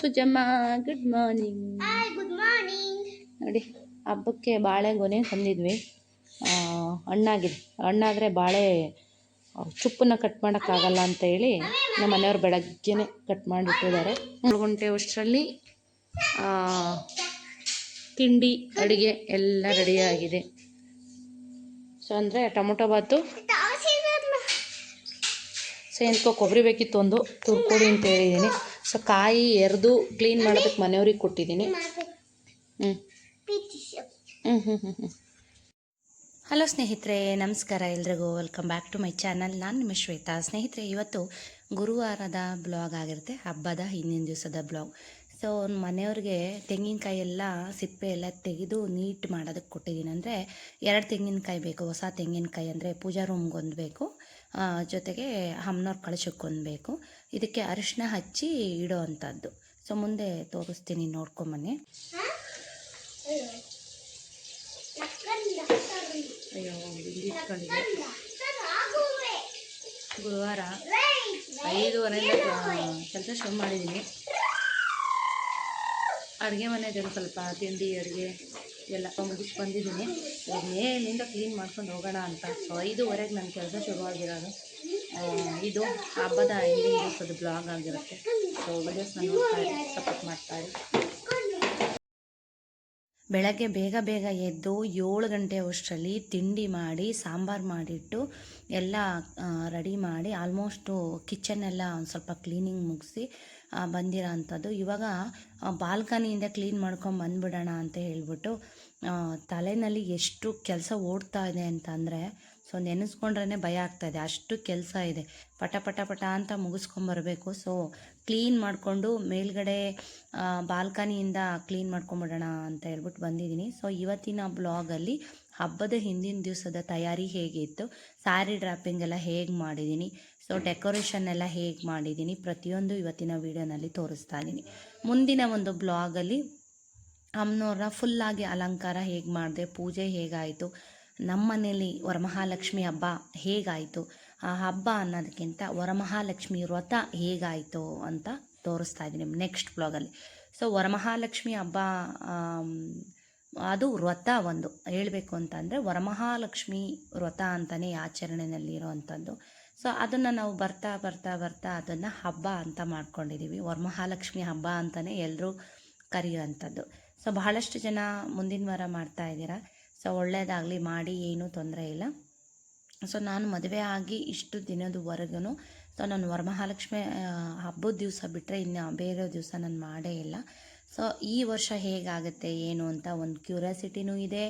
Sujamma good morning good morning ನೋಡಿ ಹಬ್ಬಕ್ಕೆ ಬಾಳೆಗೊನೆ ತಂದಿದ್ವಿ. ಹಣ್ಣಾಗಿದೆ. ಹಣ್ಣಾದರೆ ಬಾಳೆ ಚುಪ್ಪನ್ನ ಕಟ್ ಮಾಡೋಕ್ಕಾಗಲ್ಲ ಅಂತ ಹೇಳಿ ನಮ್ಮ ಮನೆಯವ್ರು ಬೆಳಗ್ಗೆನೆ ಕಟ್ ಮಾಡಿಟ್ಟಿದ್ದಾರೆ. ಮೂರು ಗಂಟೆ ಅಷ್ಟರಲ್ಲಿ ತಿಂಡಿ ಅಡುಗೆ ಎಲ್ಲ ರೆಡಿಯಾಗಿದೆ ಸೊ ಅಂದರೆ ಟೊಮೊಟೊ ಬಾತು ಸೇಂತ ಕೊಬ್ಬರಿ ಬೇಕಿತ್ತು ಒಂದು ತುರ್ಕೊಡಿ ಅಂತ ಹೇಳಿದ್ದೀನಿ. ಸೊ ಕಾಯಿ ಎರೆದು ಕ್ಲೀನ್ ಮಾಡೋದಕ್ಕೆ ಮನೆಯವ್ರಿಗೆ ಕೊಟ್ಟಿದ್ದೀನಿ. ಹ್ಞೂ ಹ್ಞೂ ಹ್ಞೂ ಹ್ಞೂ ಹ್ಞೂ ಹಲೋ ಸ್ನೇಹಿತರೆ, ನಮಸ್ಕಾರ ಎಲ್ರಿಗೂ. Welcome back to my channel ನಾನು ನಿಮ್ಮ ಶ್ವೇತಾ. ಸ್ನೇಹಿತರೆ, ಇವತ್ತು ಗುರುವಾರದ ಬ್ಲಾಗ್ ಆಗಿರುತ್ತೆ. ಹಬ್ಬದ ಹಿಂದಿನ ದಿವಸದ ಬ್ಲಾಗ್. ಸೊ, ಮನೆಯವ್ರಿಗೆ ತೆಂಗಿನಕಾಯಿ ಎಲ್ಲ ಸಿಪ್ಪೆ ಎಲ್ಲ ತೆಗೆದು ನೀಟ್ ಮಾಡೋದಕ್ಕೆ ಕೊಟ್ಟಿದ್ದೀನಿ ಅಂದರೆ ಎರಡು ತೆಂಗಿನಕಾಯಿ ಬೇಕು. ಹೊಸ ತೆಂಗಿನಕಾಯಿ ಅಂದರೆ ಪೂಜಾ ರೂಮ್ಗೊಂದು ಬೇಕು. ಜೊತೆಗೆ ಹಮ್ನೋರ್ ಕಳಶಕ್ಕೊಂದು ಇದಕ್ಕೆ ಅರಿಶಿನ ಹಚ್ಚಿ ಇಡೋ ಅಂಥದ್ದು. ಸೊ ಮುಂದೆ ತೋರಿಸ್ತೀನಿ ನೋಡ್ಕೊಂಬನ್ನಿ ಅಯ್ಯೋ ಗುರುವಾರ ಐದುವರೆಯಿಂದ ಕೆಲಸ ಶುರು ಮಾಡಿದ್ದೀನಿ ಅಡುಗೆ ಇದೆ ಸ್ವಲ್ಪ ತಿಂಡಿ ಅಡುಗೆ. ಎಲ್ಲ ಮುಗಿಸಿ ಬಂದಿದ್ದೀನಿ. ಮೇಲಿಂದ ಕ್ಲೀನ್ ಮಾಡ್ಕೊಂಡು ಹೋಗೋಣ ಅಂತ. ಸೊ ಐದುವರೆಗೆ ನನ್ನ ಕೆಲಸ ಶುರುವಾಗಿರೋದು. ಇದು ಹಬ್ಬದ ಹಿಂದಿನ ದಿವಸದ ಬ್ಲಾಗ್ ಆಗಿರುತ್ತೆ. ಸೊ ನೋಡ್ತಾ ಇರಿ ಸಪೋರ್ಟ್ ಮಾಡ್ತಾ ಬೆಳಗ್ಗೆ ಬೇಗ ಬೇಗ ಎದ್ದು ಏಳು ಗಂಟೆ ಅಷ್ಟರಲ್ಲಿ ತಿಂಡಿ ಮಾಡಿ, ಸಾಂಬಾರು ಮಾಡಿಟ್ಟು ಎಲ್ಲ ರೆಡಿ ಮಾಡಿ ಆಲ್ಮೋಸ್ಟು ಕಿಚನ್ ಎಲ್ಲ ಒಂದು ಸ್ವಲ್ಪ ಕ್ಲೀನಿಂಗ್ ಮುಗಿಸಿ ಬಂದಿರೋ ಅಂಥದ್ದು. ಇವಾಗ ಬಾಲ್ಕನಿಯಿಂದ ಕ್ಲೀನ್ ಮಾಡ್ಕೊಂಡು ಬಂದುಬಿಡೋಣ ಅಂತ ಹೇಳಿಬಿಟ್ಟು ತಲೆಯಲ್ಲಿ ಎಷ್ಟು ಕೆಲಸ ಓಡ್ತಾ ಇದೆ ಅಂತಂದರೆ ಸೊ ನೆನೆಸ್ಕೊಂಡ್ರೇ ಭಯ ಆಗ್ತಾಯಿದೆ ಅಷ್ಟು ಕೆಲಸ ಇದೆ. ಪಟ ಪಟ ಪಟ ಅಂತ ಮುಗಿಸ್ಕೊಂಬರಬೇಕು ಸೊ ಕ್ಲೀನ್ ಮಾಡಿಕೊಂಡು ಮೇಲ್ಗಡೆ ಬಾಲ್ಕನಿಯಿಂದ ಕ್ಲೀನ್ ಮಾಡ್ಕೊಂಬಿಡೋಣ ಅಂತ ಹೇಳ್ಬಿಟ್ಟು ಬಂದಿದ್ದೀನಿ. ಸೊ ಇವತ್ತಿನ ಬ್ಲಾಗಲ್ಲಿ ಹಬ್ಬದ ಹಿಂದಿನ ದಿವಸದ ತಯಾರಿ ಹೇಗಿತ್ತು, ಸ್ಯಾರಿ ಡ್ರಾಪಿಂಗ್ ಎಲ್ಲ ಹೇಗೆ ಮಾಡಿದ್ದೀನಿ ಸೊ ಡೆಕೋರೇಷನ್ ಎಲ್ಲ ಹೇಗೆ ಮಾಡಿದ್ದೀನಿ ಪ್ರತಿಯೊಂದು ಇವತ್ತಿನ ವೀಡಿಯೋನಲ್ಲಿ ತೋರಿಸ್ತಾ ಇದ್ದೀನಿ ಮುಂದಿನ ಒಂದು ಬ್ಲಾಗಲ್ಲಿ ಅಮ್ಮನವ್ರನ್ನ ಫುಲ್ಲಾಗಿ ಅಲಂಕಾರ ಹೇಗೆ ಮಾಡಿದೆ, ಪೂಜೆ ಹೇಗಾಯಿತು ನಮ್ಮ ಮನೇಲಿ ವರಮಹಾಲಕ್ಷ್ಮಿ ಹಬ್ಬ ಹೇಗಾಯಿತು, ಆ ಹಬ್ಬ ಅನ್ನೋದಕ್ಕಿಂತ ವರಮಹಾಲಕ್ಷ್ಮಿ ವ್ರತ ಹೇಗಾಯಿತು ಅಂತ ತೋರಿಸ್ತಾ ಇದ್ದೀನಿ ನೆಕ್ಸ್ಟ್ ಬ್ಲಾಗಲ್ಲಿ ಸೊ ವರಮಹಾಲಕ್ಷ್ಮಿ ಹಬ್ಬ ಅದು ವ್ರತ ಒಂದು. ಹೇಳಬೇಕು ಅಂತಂದರೆ ವರಮಹಾಲಕ್ಷ್ಮಿ ವ್ರತ ಅಂತಲೇ ಆಚರಣೆಯಲ್ಲಿ ಇರೋವಂಥದ್ದು. ಸೊ ಅದನ್ನು ನಾವು ಬರ್ತಾ ಬರ್ತಾ ಬರ್ತಾ ಅದನ್ನು ಹಬ್ಬ ಅಂತ ಮಾಡ್ಕೊಂಡಿದ್ದೀವಿ ವರಮಹಾಲಕ್ಷ್ಮಿ ಹಬ್ಬ ಅಂತಲೇ ಎಲ್ಲರೂ ಕರೆಯುವಂಥದ್ದು. ಸೊ ಬಹಳಷ್ಟು ಜನ ಮುಂದಿನ ವಾರ ಮಾಡ್ತಾ ಇದ್ದೀರಾ. ಸೊ ಒಳ್ಳೆಯದಾಗಲಿ ಮಾಡಿ, ಏನೂ ತೊಂದರೆ ಇಲ್ಲ. ಸೊ ನಾನು ಮದುವೆ ಆಗಿ ಇಷ್ಟು ದಿನದವರೆಗೂ ಸೊ ನಾನು ವರಮಹಾಲಕ್ಷ್ಮಿ ಹಬ್ಬದ ದಿವಸ ಬಿಟ್ಟರೆ ಇನ್ನು ಬೇರೆ ದಿವಸ ನಾನು ಮಾಡೇ ಇಲ್ಲ. ಸೊ ಈ ವರ್ಷ ಹೇಗಾಗುತ್ತೆ, ಏನು ಅಂತ ಒಂದು ಕ್ಯೂರಿಯಾಸಿಟಿನೂ ಇದೆ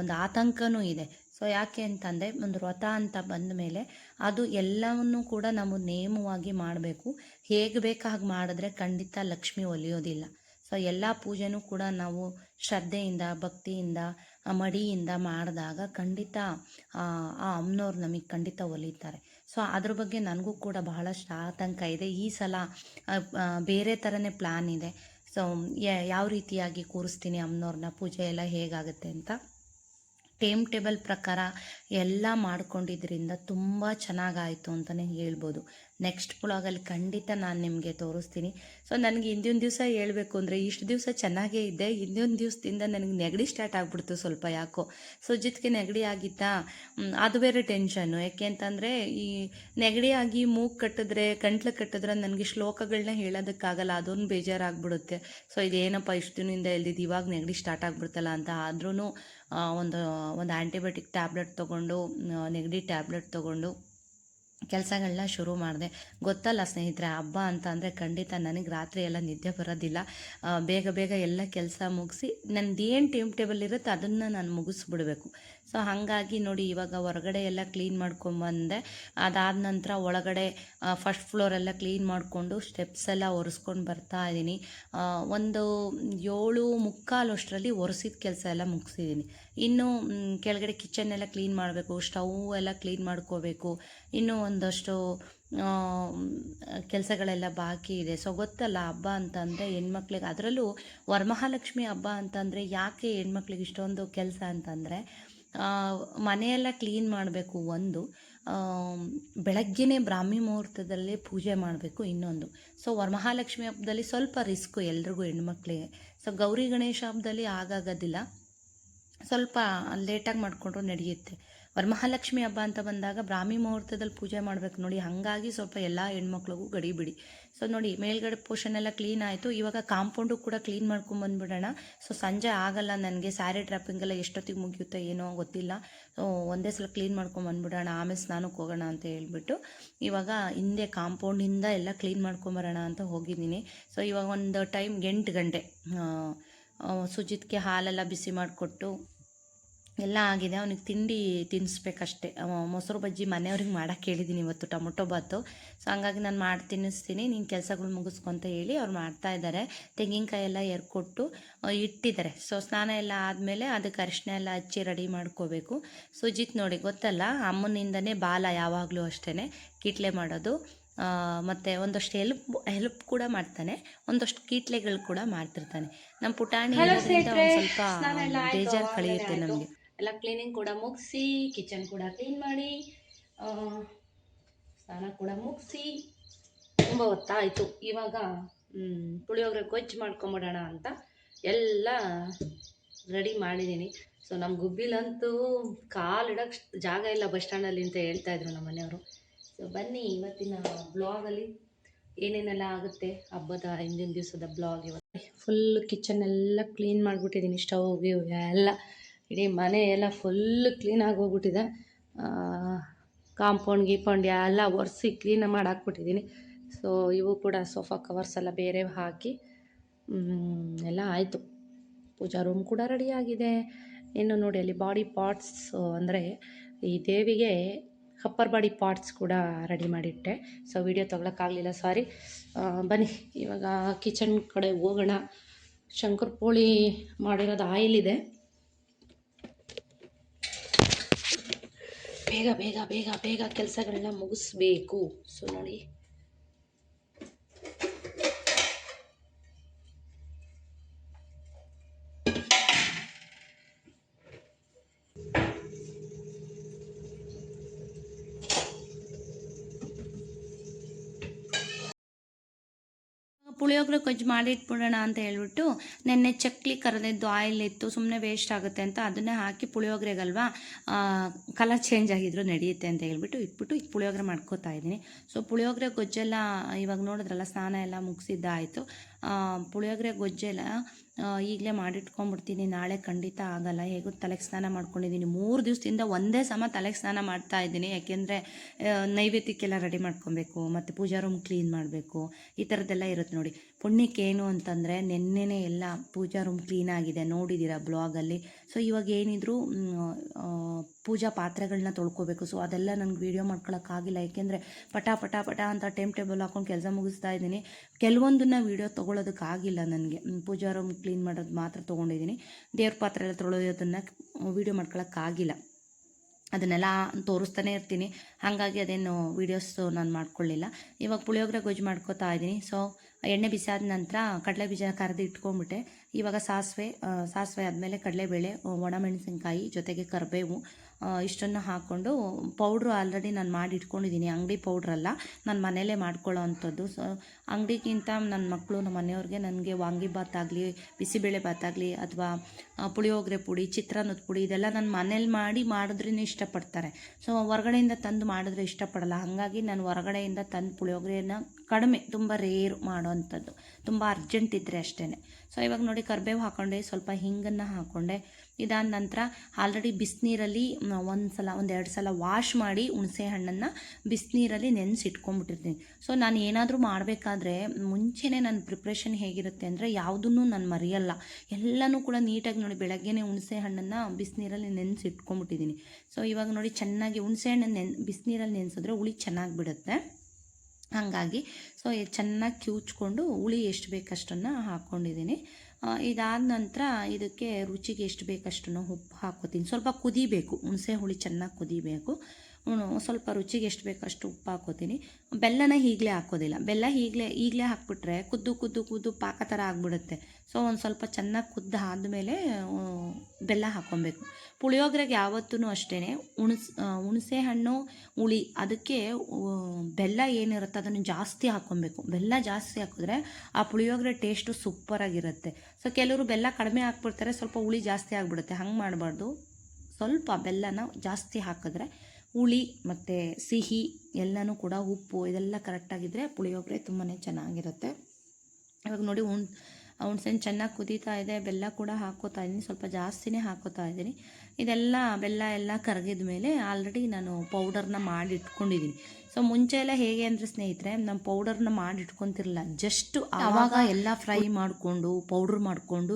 ಒಂದು ಆತಂಕನೂ ಇದೆ. ಸೊ ಯಾಕೆ ಅಂತಂದರೆ ಒಂದು ವ್ರತ ಅಂತ ಬಂದ ಮೇಲೆ ಅದು ಎಲ್ಲವನ್ನೂ ಕೂಡ ನಾವು ನೇಮವಾಗಿ ಮಾಡಬೇಕು. ಹೇಗೆ ಬೇಕು ಮಾಡಿದ್ರೆ ಖಂಡಿತ ಲಕ್ಷ್ಮಿ ಒಲಿಯೋದಿಲ್ಲ. ಸೊ ಎಲ್ಲ ಪೂಜೆನೂ ಕೂಡ ನಾವು ಶ್ರದ್ಧೆಯಿಂದ, ಭಕ್ತಿಯಿಂದ ಮಡಿಯಿಂದ ಮಾಡಿದಾಗ ಖಂಡಿತ, ಆ ಅಮ್ಮನವ್ರು ನಮಗೆ ಖಂಡಿತ ಒಲಿತಾರೆ. ಸೊ ಅದ್ರ ಬಗ್ಗೆ ನನಗೂ ಕೂಡ ಬಹಳಷ್ಟು ಆತಂಕ ಇದೆ. ಈ ಸಲ ಬೇರೆ ಥರನೇ ಪ್ಲ್ಯಾನ್ ಇದೆ. ಸೊ ಯಾವ ರೀತಿಯಾಗಿ ಕೂರಿಸ್ತೀನಿ ಅಮ್ಮನವ್ರನ್ನ? ಪೂಜೆ ಎಲ್ಲ ಹೇಗಾಗುತ್ತೆ ಅಂತ? ಟೇಮ್ ಟೇಬಲ್ ಪ್ರಕಾರ ಎಲ್ಲ ಮಾಡ್ಕೊಂಡಿದ್ರಿಂದ ತುಂಬ ಚೆನ್ನಾಗಾಯಿತು ಅಂತಲೇ ಹೇಳ್ಬೋದು. ನೆಕ್ಸ್ಟ್ ಪುಳಾಗಲ್ಲಿ ಖಂಡಿತ ನಾನು ನಿಮಗೆ ತೋರಿಸ್ತೀನಿ. ಸೊ ನನಗೆ ಹಿಂದಿನ ದಿವಸ ಹೇಳಬೇಕು ಅಂದರೆ ಇಷ್ಟು ದಿವಸ ಚೆನ್ನಾಗೇ ಇದ್ದೆ ಹಿಂದಿನ ದಿವಸದಿಂದ ನನಗೆ ನೆಗಡಿ ಸ್ಟಾರ್ಟ್ ಆಗಿಬಿಡ್ತು ಸ್ವಲ್ಪ ಯಾಕೋ. ಸೊ ಜೊತೆಗೆ ನೆಗಡಿ ಆಗಿತ್ತಾ? ಅದು ಬೇರೆ ಟೆನ್ಷನ್ನು ಯಾಕೆ ಅಂತಂದರೆ ಈ ನೆಗಡಿ ಆಗಿ ಮೂಗು ಕಟ್ಟಿದ್ರೆ, ಕಂಟ್ಲು ಕಟ್ಟಿದ್ರೆ ನನಗೆ ಶ್ಲೋಕಗಳನ್ನ ಹೇಳೋದಕ್ಕಾಗಲ್ಲ, ಅದೊಂದು ಬೇಜಾರಾಗ್ಬಿಡುತ್ತೆ. ಸೊ ಇದೇನಪ್ಪ ಇಷ್ಟು ದಿನದಿಂದ ಇಲ್ದಿದ್ದು ಇವಾಗ ನೆಗಡಿ ಸ್ಟಾರ್ಟ್ ಆಗಿಬಿಡ್ತಲ್ಲ ಅಂತ ಆದ್ರೂ ಒಂದು ಒಂದು ಆ್ಯಂಟಿಬಯೋಟಿಕ್ ಟ್ಯಾಬ್ಲೆಟ್ ತೊಗೊಂಡು ನೆಗಡಿ ಟ್ಯಾಬ್ಲೆಟ್ ತೊಗೊಂಡು ಕೆಲಸಗಳನ್ನ ಶುರು ಮಾಡಿದೆ. ಗೊತ್ತಲ್ಲ ಸ್ನೇಹಿತರೆ, ಹಬ್ಬ ಅಂತ ಅಂದರೆ ಖಂಡಿತ ನನಗೆ ರಾತ್ರಿ ಎಲ್ಲ ನಿದ್ದೆ ಬರೋದಿಲ್ಲ. ಬೇಗ ಬೇಗ ಎಲ್ಲ ಕೆಲಸ ಮುಗಿಸಿ ನಂದು ಏನು ಟೈಮ್ ಟೇಬಲ್ ಇರುತ್ತೆ ಅದನ್ನು ನಾನು ಮುಗಿಸ್ಬಿಡ್ಬೇಕು. ಸೊ ಹಾಗಾಗಿ ನೋಡಿ, ಇವಾಗ ಹೊರಗಡೆ ಎಲ್ಲ ಕ್ಲೀನ್ ಮಾಡ್ಕೊಂಬಂದೆ ಅದಾದ ನಂತರ ಒಳಗಡೆ ಫಸ್ಟ್ ಫ್ಲೋರೆಲ್ಲ ಕ್ಲೀನ್ ಮಾಡಿಕೊಂಡು ಸ್ಟೆಪ್ಸ್ ಎಲ್ಲ ಒರೆಸ್ಕೊಂಡು ಬರ್ತಾ ಇದ್ದೀನಿ ಒಂದು ಏಳು ಮುಕ್ಕಾಲು ಅಷ್ಟರಲ್ಲಿ ಒರೆಸಿದ ಕೆಲಸ ಎಲ್ಲ ಮುಗಿಸಿದ್ದೀನಿ ಇನ್ನು ಕೆಳಗಡೆ ಕಿಚನ್ ಎಲ್ಲ ಕ್ಲೀನ್ ಮಾಡಬೇಕು, ಸ್ಟವ್ ಎಲ್ಲ ಕ್ಲೀನ್ ಮಾಡ್ಕೋಬೇಕು. ಇನ್ನೂ ಒಂದಷ್ಟು ಕೆಲಸಗಳೆಲ್ಲ ಬಾಕಿ ಇದೆ. ಸೊ ಗೊತ್ತಲ್ಲ, ಹಬ್ಬ ಅಂತಂದರೆ ಹೆಣ್ಮಕ್ಳಿಗೆ, ಅದರಲ್ಲೂ ವರಮಹಾಲಕ್ಷ್ಮಿ ಹಬ್ಬ ಅಂತಂದರೆ ಯಾಕೆ ಹೆಣ್ಮಕ್ಳಿಗೆ ಇಷ್ಟೊಂದು ಕೆಲಸ ಅಂತಂದರೆ ಮನೆಯೆಲ್ಲ ಕ್ಲೀನ್ ಮಾಡಬೇಕು ಒಂದು. ಬೆಳಗ್ಗೆನೇ ಬ್ರಾಹ್ಮಿ ಮುಹೂರ್ತದಲ್ಲಿ ಪೂಜೆ ಮಾಡಬೇಕು ಇನ್ನೊಂದು. ಸೊ ವರಮಹಾಲಕ್ಷ್ಮಿ ಹಬ್ಬದಲ್ಲಿ ಸ್ವಲ್ಪ ರಿಸ್ಕು ಎಲ್ರಿಗೂ ಹೆಣ್ಮಕ್ಳಿಗೆ. ಸೊ ಗೌರಿ ಗಣೇಶ ಹಬ್ಬದಲ್ಲಿ ಆಗಾಗೋದಿಲ್ಲ. ಸ್ವಲ್ಪ ಲೇಟಾಗಿ ಮಾಡಿಕೊಂಡ್ರು ನಡೆಯುತ್ತೆ. ವರಮಹಾಲಕ್ಷ್ಮಿ ಹಬ್ಬ ಅಂತ ಬಂದಾಗ ಬ್ರಾಹ್ಮಿ ಮುಹೂರ್ತದಲ್ಲಿ ಪೂಜೆ ಮಾಡಬೇಕು. ನೋಡಿ, ಹಾಗಾಗಿ ಸ್ವಲ್ಪ ಎಲ್ಲ ಹೆಣ್ಮಕ್ಳಿಗೂ ಗಡಿಬಿಡಿ ಸೊ ನೋಡಿ, ಮೇಲ್ಗಡೆ ಪೋರ್ಷನ್ ಎಲ್ಲ ಕ್ಲೀನ್ ಆಯಿತು. ಇವಾಗ ಕಾಂಪೌಂಡು ಕೂಡ ಕ್ಲೀನ್ ಮಾಡ್ಕೊಂಡು ಬಂದ್ಬಿಡೋಣ. ಸೊ ಸಂಜೆ ಆಗಲ್ಲ ನನಗೆ. ಸ್ಯಾರಿ ಡ್ರಾಪಿಂಗ್ ಎಲ್ಲ ಎಷ್ಟೊತ್ತಿಗೆ ಮುಗಿಯುತ್ತೋ ಏನೋ ಗೊತ್ತಿಲ್ಲ. ಸೊ ಒಂದೇ ಸಲ ಕ್ಲೀನ್ ಮಾಡ್ಕೊಂಡು ಬಂದ್ಬಿಡೋಣ. ಆಮೇಲೆ ಸ್ನಾನಕ್ಕೆ ಹೋಗೋಣ ಅಂತ ಹೇಳ್ಬಿಟ್ಟು ಇವಾಗ ಹಿಂದೆ ಕಾಂಪೌಂಡಿಂದ ಎಲ್ಲ ಕ್ಲೀನ್ ಮಾಡ್ಕೊಂಬರೋಣ ಅಂತ ಹೋಗಿದ್ದೀನಿ. ಸೊ ಇವಾಗ ಒಂದು ಟೈಮ್ ಎಂಟು ಗಂಟೆ ಸುಜಿತ್ಗೆ ಹಾಲೆಲ್ಲ ಬಿಸಿ ಮಾಡಿಕೊಟ್ಟು ಎಲ್ಲ ಆಗಿದೆ. ಅವನಿಗೆ ತಿಂಡಿ ತಿನ್ನಿಸ್ಬೇಕಷ್ಟೆ ಮೊಸರು ಬಜ್ಜಿ ಮನೆಯವ್ರಿಗೆ ಮಾಡಕ್ಕೆ ಹೇಳಿದ್ದೀನಿ ಇವತ್ತು ಟೊಮೊಟೊ ಬಾತು. ಸೊ ಹಂಗಾಗಿ ನಾನು ಮಾಡಿ ತಿನ್ನಿಸ್ತೀನಿ. ನೀನು ಕೆಲಸಗಳು ಮುಗಿಸ್ಕೊಂತ ಹೇಳಿ ಅವ್ರು ಮಾಡ್ತಾ ಇದ್ದಾರೆ ತೆಂಗಿನಕಾಯಿ ಎಲ್ಲ ಎರ್ಕೊಟ್ಟು ಇಟ್ಟಿದ್ದಾರೆ ಸೊ ಸ್ನಾನ ಎಲ್ಲ ಆದಮೇಲೆ ಅದಕ್ಕೆ ಅರಿಶಿನ ಎಲ್ಲ ಹಚ್ಚಿ ರೆಡಿ ಮಾಡ್ಕೋಬೇಕು. ಸುಜಿತ್ ನೋಡಿ ಗೊತ್ತಲ್ಲ ಅಮ್ಮನಿಂದನೇ ಬಾಲ ಯಾವಾಗಲೂ ಅಷ್ಟೇ ಕಿಟ್ಲೆ ಮಾಡೋದು ಮತ್ತು ಒಂದಷ್ಟು ಹೆಲ್ಪ್ ಹೆಲ್ಪ್ ಕೂಡ ಮಾಡ್ತಾನೆ. ಒಂದಷ್ಟು ಕೀಟ್ಲೆಗಳು ಕೂಡ ಮಾಡ್ತಿರ್ತಾನೆ. ನಮ್ಮ ಪುಟಾಣಿ ಸ್ವಲ್ಪ ಬೇಜಾರು ಕಳೆಯುತ್ತೆ ನಮಗೆ. ಎಲ್ಲ ಕ್ಲೀನಿಂಗ್ ಕೂಡ ಮುಗಿಸಿ ಕಿಚನ್ ಕೂಡ ಕ್ಲೀನ್ ಮಾಡಿ ಸ್ನಾನ ಕೂಡ ಮುಗಿಸಿ. ತುಂಬ ಹೊತ್ತಾಯಿತು. ಇವಾಗ ಪುಳಿಯೋಗರೆ ಗೊಜ್ಜು ಮಾಡ್ಕೊಂಬಿಡೋಣ ಅಂತ ಎಲ್ಲ ರೆಡಿ ಮಾಡಿದ್ದೀನಿ ಸೊ ನಮ್ಮ ಗುಬ್ಬಿಲಂತೂ ಕಾಲಿಡಕ್ಕೆ ಜಾಗ ಇಲ್ಲ ಬಸ್ ಸ್ಟ್ಯಾಂಡಲ್ಲಿ ಅಂತ ಹೇಳ್ತಾ ಇದ್ರು ನಮ್ಮ ಮನೆಯವರು. ಸೊ ಬನ್ನಿ ಇವತ್ತಿನ ಬ್ಲಾಗಲ್ಲಿ ಏನೇನೆಲ್ಲ ಆಗುತ್ತೆ, ಹಬ್ಬದ ಹಿಂದಿನ ದಿವಸದ ಬ್ಲಾಗ್ ಇವತ್ತು. ಫುಲ್ ಕಿಚನ್ ಎಲ್ಲ ಕ್ಲೀನ್ ಮಾಡಿಬಿಟ್ಟಿದ್ದೀನಿ ಸ್ಟವ್ ಎಲ್ಲ ಇಡೀ ಮನೆ ಎಲ್ಲ ಫುಲ್ ಕ್ಲೀನಾಗಿ ಹೋಗ್ಬಿಟ್ಟಿದೆ. ಕಾಂಪೌಂಡ್ ಗೀಪೌಂಡ್ ಎಲ್ಲ ಒರೆಸಿ ಕ್ಲೀನ್ ಮಾಡಿ ಹಾಕ್ಬಿಟ್ಟಿದ್ದೀನಿ ಸೊ ಇವು ಕೂಡ ಸೋಫಾ ಕವರ್ಸ್ ಎಲ್ಲ ಬೇರೆ ಹಾಕಿ ಎಲ್ಲ ಆಯಿತು. ಪೂಜಾ ರೂಮ್ ಕೂಡ ರೆಡಿಯಾಗಿದೆ ಇನ್ನು ನೋಡಿ ಅಲ್ಲಿ ಬಾಡಿ ಪಾರ್ಟ್ಸ್ ಅಂದರೆ ಈ ದೇವಿಗೆ ಅಪ್ಪರ್ ಬಾಡಿ ಪಾರ್ಟ್ಸ್ ಕೂಡ ರೆಡಿ ಮಾಡಿಟ್ಟೆ. ಸೊ ವಿಡಿಯೋ ತೊಗೊಳಕ್ಕಾಗಲಿಲ್ಲ ಸಾರಿ ಬನ್ನಿ, ಇವಾಗ ಕಿಚನ್ ಕಡೆ ಹೋಗೋಣ. ಶಂಕರ್ ಪೋಳಿ ಮಾಡಿರೋದು ಆಯಿಲ್ ಇದೆ. ಬೇಗ ಬೇಗ ಬೇಗ ಬೇಗ ಕೆಲಸಗಳನ್ನ ಮುಗಿಸ್ಬೇಕು. ಸೊ ನೋಡಿ. ಪುಳಿಯೋಗರೆ ಗೊಜ್ಜು ಮಾಡಿಟ್ಬಿಡೋಣ ಅಂತ ಹೇಳ್ಬಿಟ್ಟು ನೆನ್ನೆ ಚಕ್ಲಿ ಕರೆದಿದ್ದು ಆಯಿಲ್ ಇತ್ತು ಸುಮ್ಮನೆ ವೇಸ್ಟ್ ಆಗುತ್ತೆ ಅಂತ ಅದನ್ನೇ ಹಾಕಿ ಪುಳಿಯೋಗರೆಗಲ್ವಾ ಕಲರ್ ಚೇಂಜ್ ಆಗಿದ್ರು ನಡೆಯುತ್ತೆ ಅಂತ ಹೇಳ್ಬಿಟ್ಟು ಇಟ್ಬಿಟ್ಟು ಈಗ ಪುಳಿಯೋಗರೆ ಮಾಡ್ಕೋತಾ ಇದ್ದೀನಿ. ಸೊ ಪುಳಿಯೋಗರೆ ಗೊಜ್ಜೆಲ್ಲ ಇವಾಗ ನೋಡಿದ್ರಲ್ಲ, ಸ್ನಾನ ಎಲ್ಲ ಮುಗಿಸಿದ್ದಾಯಿತು. ಪುಳಿಯೋಗರೆ ಗೊಜ್ಜೆಲ್ಲ ಈಗಲೇ ಮಾಡಿಟ್ಕೊಂಡ್ಬಿಡ್ತೀನಿ. ನಾಳೆ ಖಂಡಿತ ಆಗಲ್ಲ. ಹೇಗೂ ತಲೆಗೆ ಸ್ನಾನ ಮಾಡ್ಕೊಂಡಿದ್ದೀನಿ ಮೂರು ದಿವಸದಿಂದ ಒಂದೇ ಸಮ ತಲೆಗೆ ಸ್ನಾನ ಮಾಡ್ತಾ ಇದ್ದೀನಿ. ಯಾಕೆಂದರೆ ನೈವೇದ್ಯಕ್ಕೆಲ್ಲ ರೆಡಿ ಮಾಡ್ಕೊಬೇಕು. ಮತ್ತು ಪೂಜಾ ರೂಮ್ ಕ್ಲೀನ್ ಮಾಡಬೇಕು. ಈ ಥರದ್ದೆಲ್ಲ ಇರುತ್ತೆ ನೋಡಿ. ಪುಣ್ಯಕ್ಕೆ ಏನು ಅಂತಂದರೆ ನೆನ್ನೆನೇ ಎಲ್ಲ ಪೂಜಾ ರೂಮ್ ಕ್ಲೀನ್ ಆಗಿದೆ ನೋಡಿದ್ದೀರಾ ಬ್ಲಾಗಲ್ಲಿ ಸೊ ಇವಾಗ ಏನಿದ್ರು ಪೂಜಾ ಪಾತ್ರೆಗಳನ್ನ ತೊಳ್ಕೊಬೇಕು. ಸೊ ಅದೆಲ್ಲ ನನಗೆ ವೀಡಿಯೋ ಮಾಡ್ಕೊಳಕ್ಕಾಗಿಲ್ಲ ಏಕೆಂದರೆ ಪಟ ಪಟ ಪಟ ಅಂತ ಟೈಮ್ ಟೇಬಲ್ ಹಾಕೊಂಡು ಕೆಲಸ ಮುಗಿಸ್ತಾ ಇದ್ದೀನಿ. ಕೆಲವೊಂದನ್ನು ವೀಡಿಯೋ ತೊಗೊಳೋದಕ್ಕಾಗಿಲ್ಲ ನನಗೆ. ಪೂಜಾ ರೂಮ್ ಕ್ಲೀನ್ ಮಾಡೋದು ಮಾತ್ರ ತೊಗೊಂಡಿದ್ದೀನಿ ದೇವ್ರ ಪಾತ್ರೆ ಎಲ್ಲ ತೊಳೆಯೋದನ್ನು ವೀಡಿಯೋ ಮಾಡ್ಕೊಳಕ್ಕಾಗಿಲ್ಲ ಅದನ್ನೆಲ್ಲ ತೋರಿಸ್ತಾನೆ ಇರ್ತೀನಿ. ಹಾಗಾಗಿ ಅದೇನು ವೀಡಿಯೋಸ್ ನಾನು ಮಾಡ್ಕೊಳ್ಳಿಲ್ಲ ಇವಾಗ ಪುಳಿಯೋಗರೆ ಗೊಜ್ಜು ಮಾಡ್ಕೋತಾ ಇದ್ದೀನಿ. ಸೊ ಎಣ್ಣೆ ಬಿಸಾದ ನಂತರ ಕಡಲೆ ಬೀಜ ಕರೆದು ಇಟ್ಕೊಂಡ್ಬಿಟ್ಟೆ. ಇವಾಗ ಸಾಸಿವೆ ಸಾಸಿವೆ ಆದಮೇಲೆ ಕಡಲೆಬೇಳೆ ಒಣಮೆಣಸಿನ್ಕಾಯಿ ಜೊತೆಗೆ ಕರಿಬೇವು. ಇಷ್ಟನ್ನು ಹಾಕ್ಕೊಂಡು ಪೌಡ್ರು ಆಲ್ರೆಡಿ ನಾನು ಮಾಡಿ ಇಟ್ಕೊಂಡಿದ್ದೀನಿ ಅಂಗಡಿ ಪೌಡ್ರಲ್ಲ ನಾನು ಮನೆಯಲ್ಲೇ ಮಾಡ್ಕೊಳ್ಳೋ ಅಂಥದ್ದು. ಸೊ ಅಂಗಡಿಗಿಂತ ನನ್ನ ಮಕ್ಕಳು ನಮ್ಮ ಮನೆಯವ್ರಿಗೆ ನನಗೆ ವಾಂಗಿಭಾತ್ ಆಗಲಿ, ಬಿಸಿಬೇಳೆ ಆಗಲಿ ಅಥವಾ ಪುಳಿಯೋಗರೆ ಪುಡಿ, ಚಿತ್ರಾನ್ನದ ಪುಡಿ ಇದೆಲ್ಲ ನಾನು ಮನೇಲಿ ಮಾಡಿ ಮಾಡಿದ್ರೇ ಇಷ್ಟಪಡ್ತಾರೆ. ಸೊ ಹೊರಗಡೆಯಿಂದ ತಂದು ಮಾಡಿದ್ರೆ ಇಷ್ಟಪಡಲ್ಲ. ಹಾಗಾಗಿ ನಾನು ಹೊರಗಡೆಯಿಂದ ತಂದು ಪುಳಿಯೋಗರೆನ ಕಡಿಮೆ, ತುಂಬ ರೇರ್ ಮಾಡೋವಂಥದ್ದು ತುಂಬ ಅರ್ಜೆಂಟ್ ಇದ್ದರೆ ಅಷ್ಟೇ ಸೊ ಇವಾಗ ನೋಡಿ ಕರ್ಬೇವು ಹಾಕ್ಕೊಂಡೆ ಸ್ವಲ್ಪ ಹಿಂಗನ್ನು ಹಾಕ್ಕೊಂಡೆ ಇದಾದ ನಂತರ ಆಲ್ರೆಡಿ ಬಿಸಿನೀರಲ್ಲಿ ಒಂದು ಸಲ ಒಂದೆರಡು ಸಲ ವಾಶ್ ಮಾಡಿ ಹುಣಸೆ ಹಣ್ಣನ್ನು ಬಿಸಿನೀರಲ್ಲಿ ನೆನೆಸಿಟ್ಕೊಂಡ್ಬಿಟ್ಟಿರ್ತೀನಿ. ಸೊ ನಾನು ಏನಾದರೂ ಮಾಡಬೇಕಾದ್ರೆ ಮುಂಚೆನೇ ನನ್ನ ಪ್ರಿಪ್ರೇಷನ್ ಹೇಗಿರುತ್ತೆ ಅಂದರೆ ಯಾವುದನ್ನು ನಾನು ಮರೆಯಲ್ಲ. ಎಲ್ಲನೂ ಕೂಡ ನೀಟಾಗಿ ನೋಡಿ ಬೆಳಗ್ಗೆನೇ ಹುಣಸೆ ಹಣ್ಣನ್ನು ಬಿಸಿನೀರಲ್ಲಿ ನೆನೆಸಿಟ್ಕೊಂಡ್ಬಿಟ್ಟಿದ್ದೀನಿ. ಸೊ ಇವಾಗ ನೋಡಿ ಚೆನ್ನಾಗಿ ಹುಣಸೆ ಹಣ್ಣನ್ನು ನೆನ್, ಬಿಸಿನೀರಲ್ಲಿ ನೆನೆಸಿದ್ರೆ ಹುಳಿ ಚೆನ್ನಾಗಿ ಬಿಡುತ್ತೆ. ಹಾಗಾಗಿ ಸೊ ಚೆನ್ನಾಗಿ ಕಿವುಚ್ಕೊಂಡು ಹುಳಿ ಎಷ್ಟು ಬೇಕಷ್ಟನ್ನು ಹಾಕ್ಕೊಂಡಿದ್ದೀನಿ ಇದಾದ ನಂತರ ಇದಕ್ಕೆ ರುಚಿಗೆ ಎಷ್ಟು ಬೇಕಷ್ಟನ್ನು ಉಪ್ಪು ಹಾಕೋತೀನಿ. ಸ್ವಲ್ಪ ಕುದಿಬೇಕು, ಹುಣಸೆ ಹುಳಿ ಚೆನ್ನಾಗಿ ಕುದಿಬೇಕು. ಸ್ವಲ್ಪ ರುಚಿಗೆ ಎಷ್ಟು ಬೇಕಷ್ಟು ಉಪ್ಪು ಹಾಕೋತೀನಿ. ಬೆಲ್ಲನ ಈಗಲೇ ಹಾಕೋದಿಲ್ಲ. ಬೆಲ್ಲ ಈಗಲೇ ಈಗಲೇ ಹಾಕ್ಬಿಟ್ರೆ ಕುದ್ದು ಕುದ್ದು ಕುದ್ದು ಪಾಕ ಥರ ಆಗಿಬಿಡುತ್ತೆ. ಸೊ ಒಂದು ಸ್ವಲ್ಪ ಚೆನ್ನಾಗಿ ಕುದ್ದು ಆದಮೇಲೆ ಬೆಲ್ಲ ಹಾಕ್ಕೊಬೇಕು ಪುಳಿಯೋಗರೆಗೆ ಯಾವತ್ತೂ ಅಷ್ಟೇ ಹುಣಸ್ ಹುಣಸೆ ಹಣ್ಣು ಹುಳಿ, ಅದಕ್ಕೆ ಬೆಲ್ಲ ಏನಿರುತ್ತೆ ಅದನ್ನು ಜಾಸ್ತಿ ಹಾಕ್ಕೊಬೇಕು. ಬೆಲ್ಲ ಜಾಸ್ತಿ ಹಾಕಿದ್ರೆ ಆ ಪುಳಿಯೋಗರೆ ಟೇಸ್ಟು ಸೂಪರಾಗಿರುತ್ತೆ. ಸೊ, ಕೆಲವರು ಬೆಲ್ಲ ಕಡಿಮೆ ಹಾಕ್ಬಿಡ್ತಾರೆ, ಸ್ವಲ್ಪ ಹುಳಿ ಜಾಸ್ತಿ ಆಗಿಬಿಡುತ್ತೆ. ಹಂಗೆ ಮಾಡಬಾರ್ದು. ಸ್ವಲ್ಪ ಬೆಲ್ಲನ ಜಾಸ್ತಿ ಹಾಕಿದ್ರೆ ಹುಳಿ ಮತ್ತು ಸಿಹಿ ಎಲ್ಲನೂ ಕೂಡ ಉಪ್ಪು ಇದೆಲ್ಲ ಕರೆಕ್ಟಾಗಿದ್ದರೆ ಪುಳಿಯೋಗರೆ ತುಂಬಾ ಚೆನ್ನಾಗಿರುತ್ತೆ. ಇವಾಗ ನೋಡಿ ಹುಣ್ ಹುಣ್ಸೆಹಣ್ಣು ಚೆನ್ನಾಗಿ ಕುದೀತಾ ಇದೆ ಬೆಲ್ಲ ಕೂಡ ಹಾಕೋತಾ ಇದ್ದೀನಿ ಸ್ವಲ್ಪ ಜಾಸ್ತಿನೇ ಹಾಕೋತಾ ಇದ್ದೀನಿ ಇದೆಲ್ಲ ಬೆಲ್ಲ ಎಲ್ಲ ಕರಗಿದ ಮೇಲೆ ಆಲ್ರೆಡಿ ನಾನು ಪೌಡರ್ನ ಮಾಡಿ ಇಟ್ಕೊಂಡಿದ್ದೀನಿ ಸೊ ಮುಂಚೆ ಎಲ್ಲ ಹೇಗೆ ಅಂದರೆ ಸ್ನೇಹಿತರೆ ನಮ್ಮ ಪೌಡರ್ನ ಮಾಡಿ ಇಟ್ಕೊತಿರಲಿಲ್ಲ ಜಸ್ಟ್ ಆವಾಗ ಎಲ್ಲ ಫ್ರೈ ಮಾಡಿಕೊಂಡು ಪೌಡ್ರ್ ಮಾಡಿಕೊಂಡು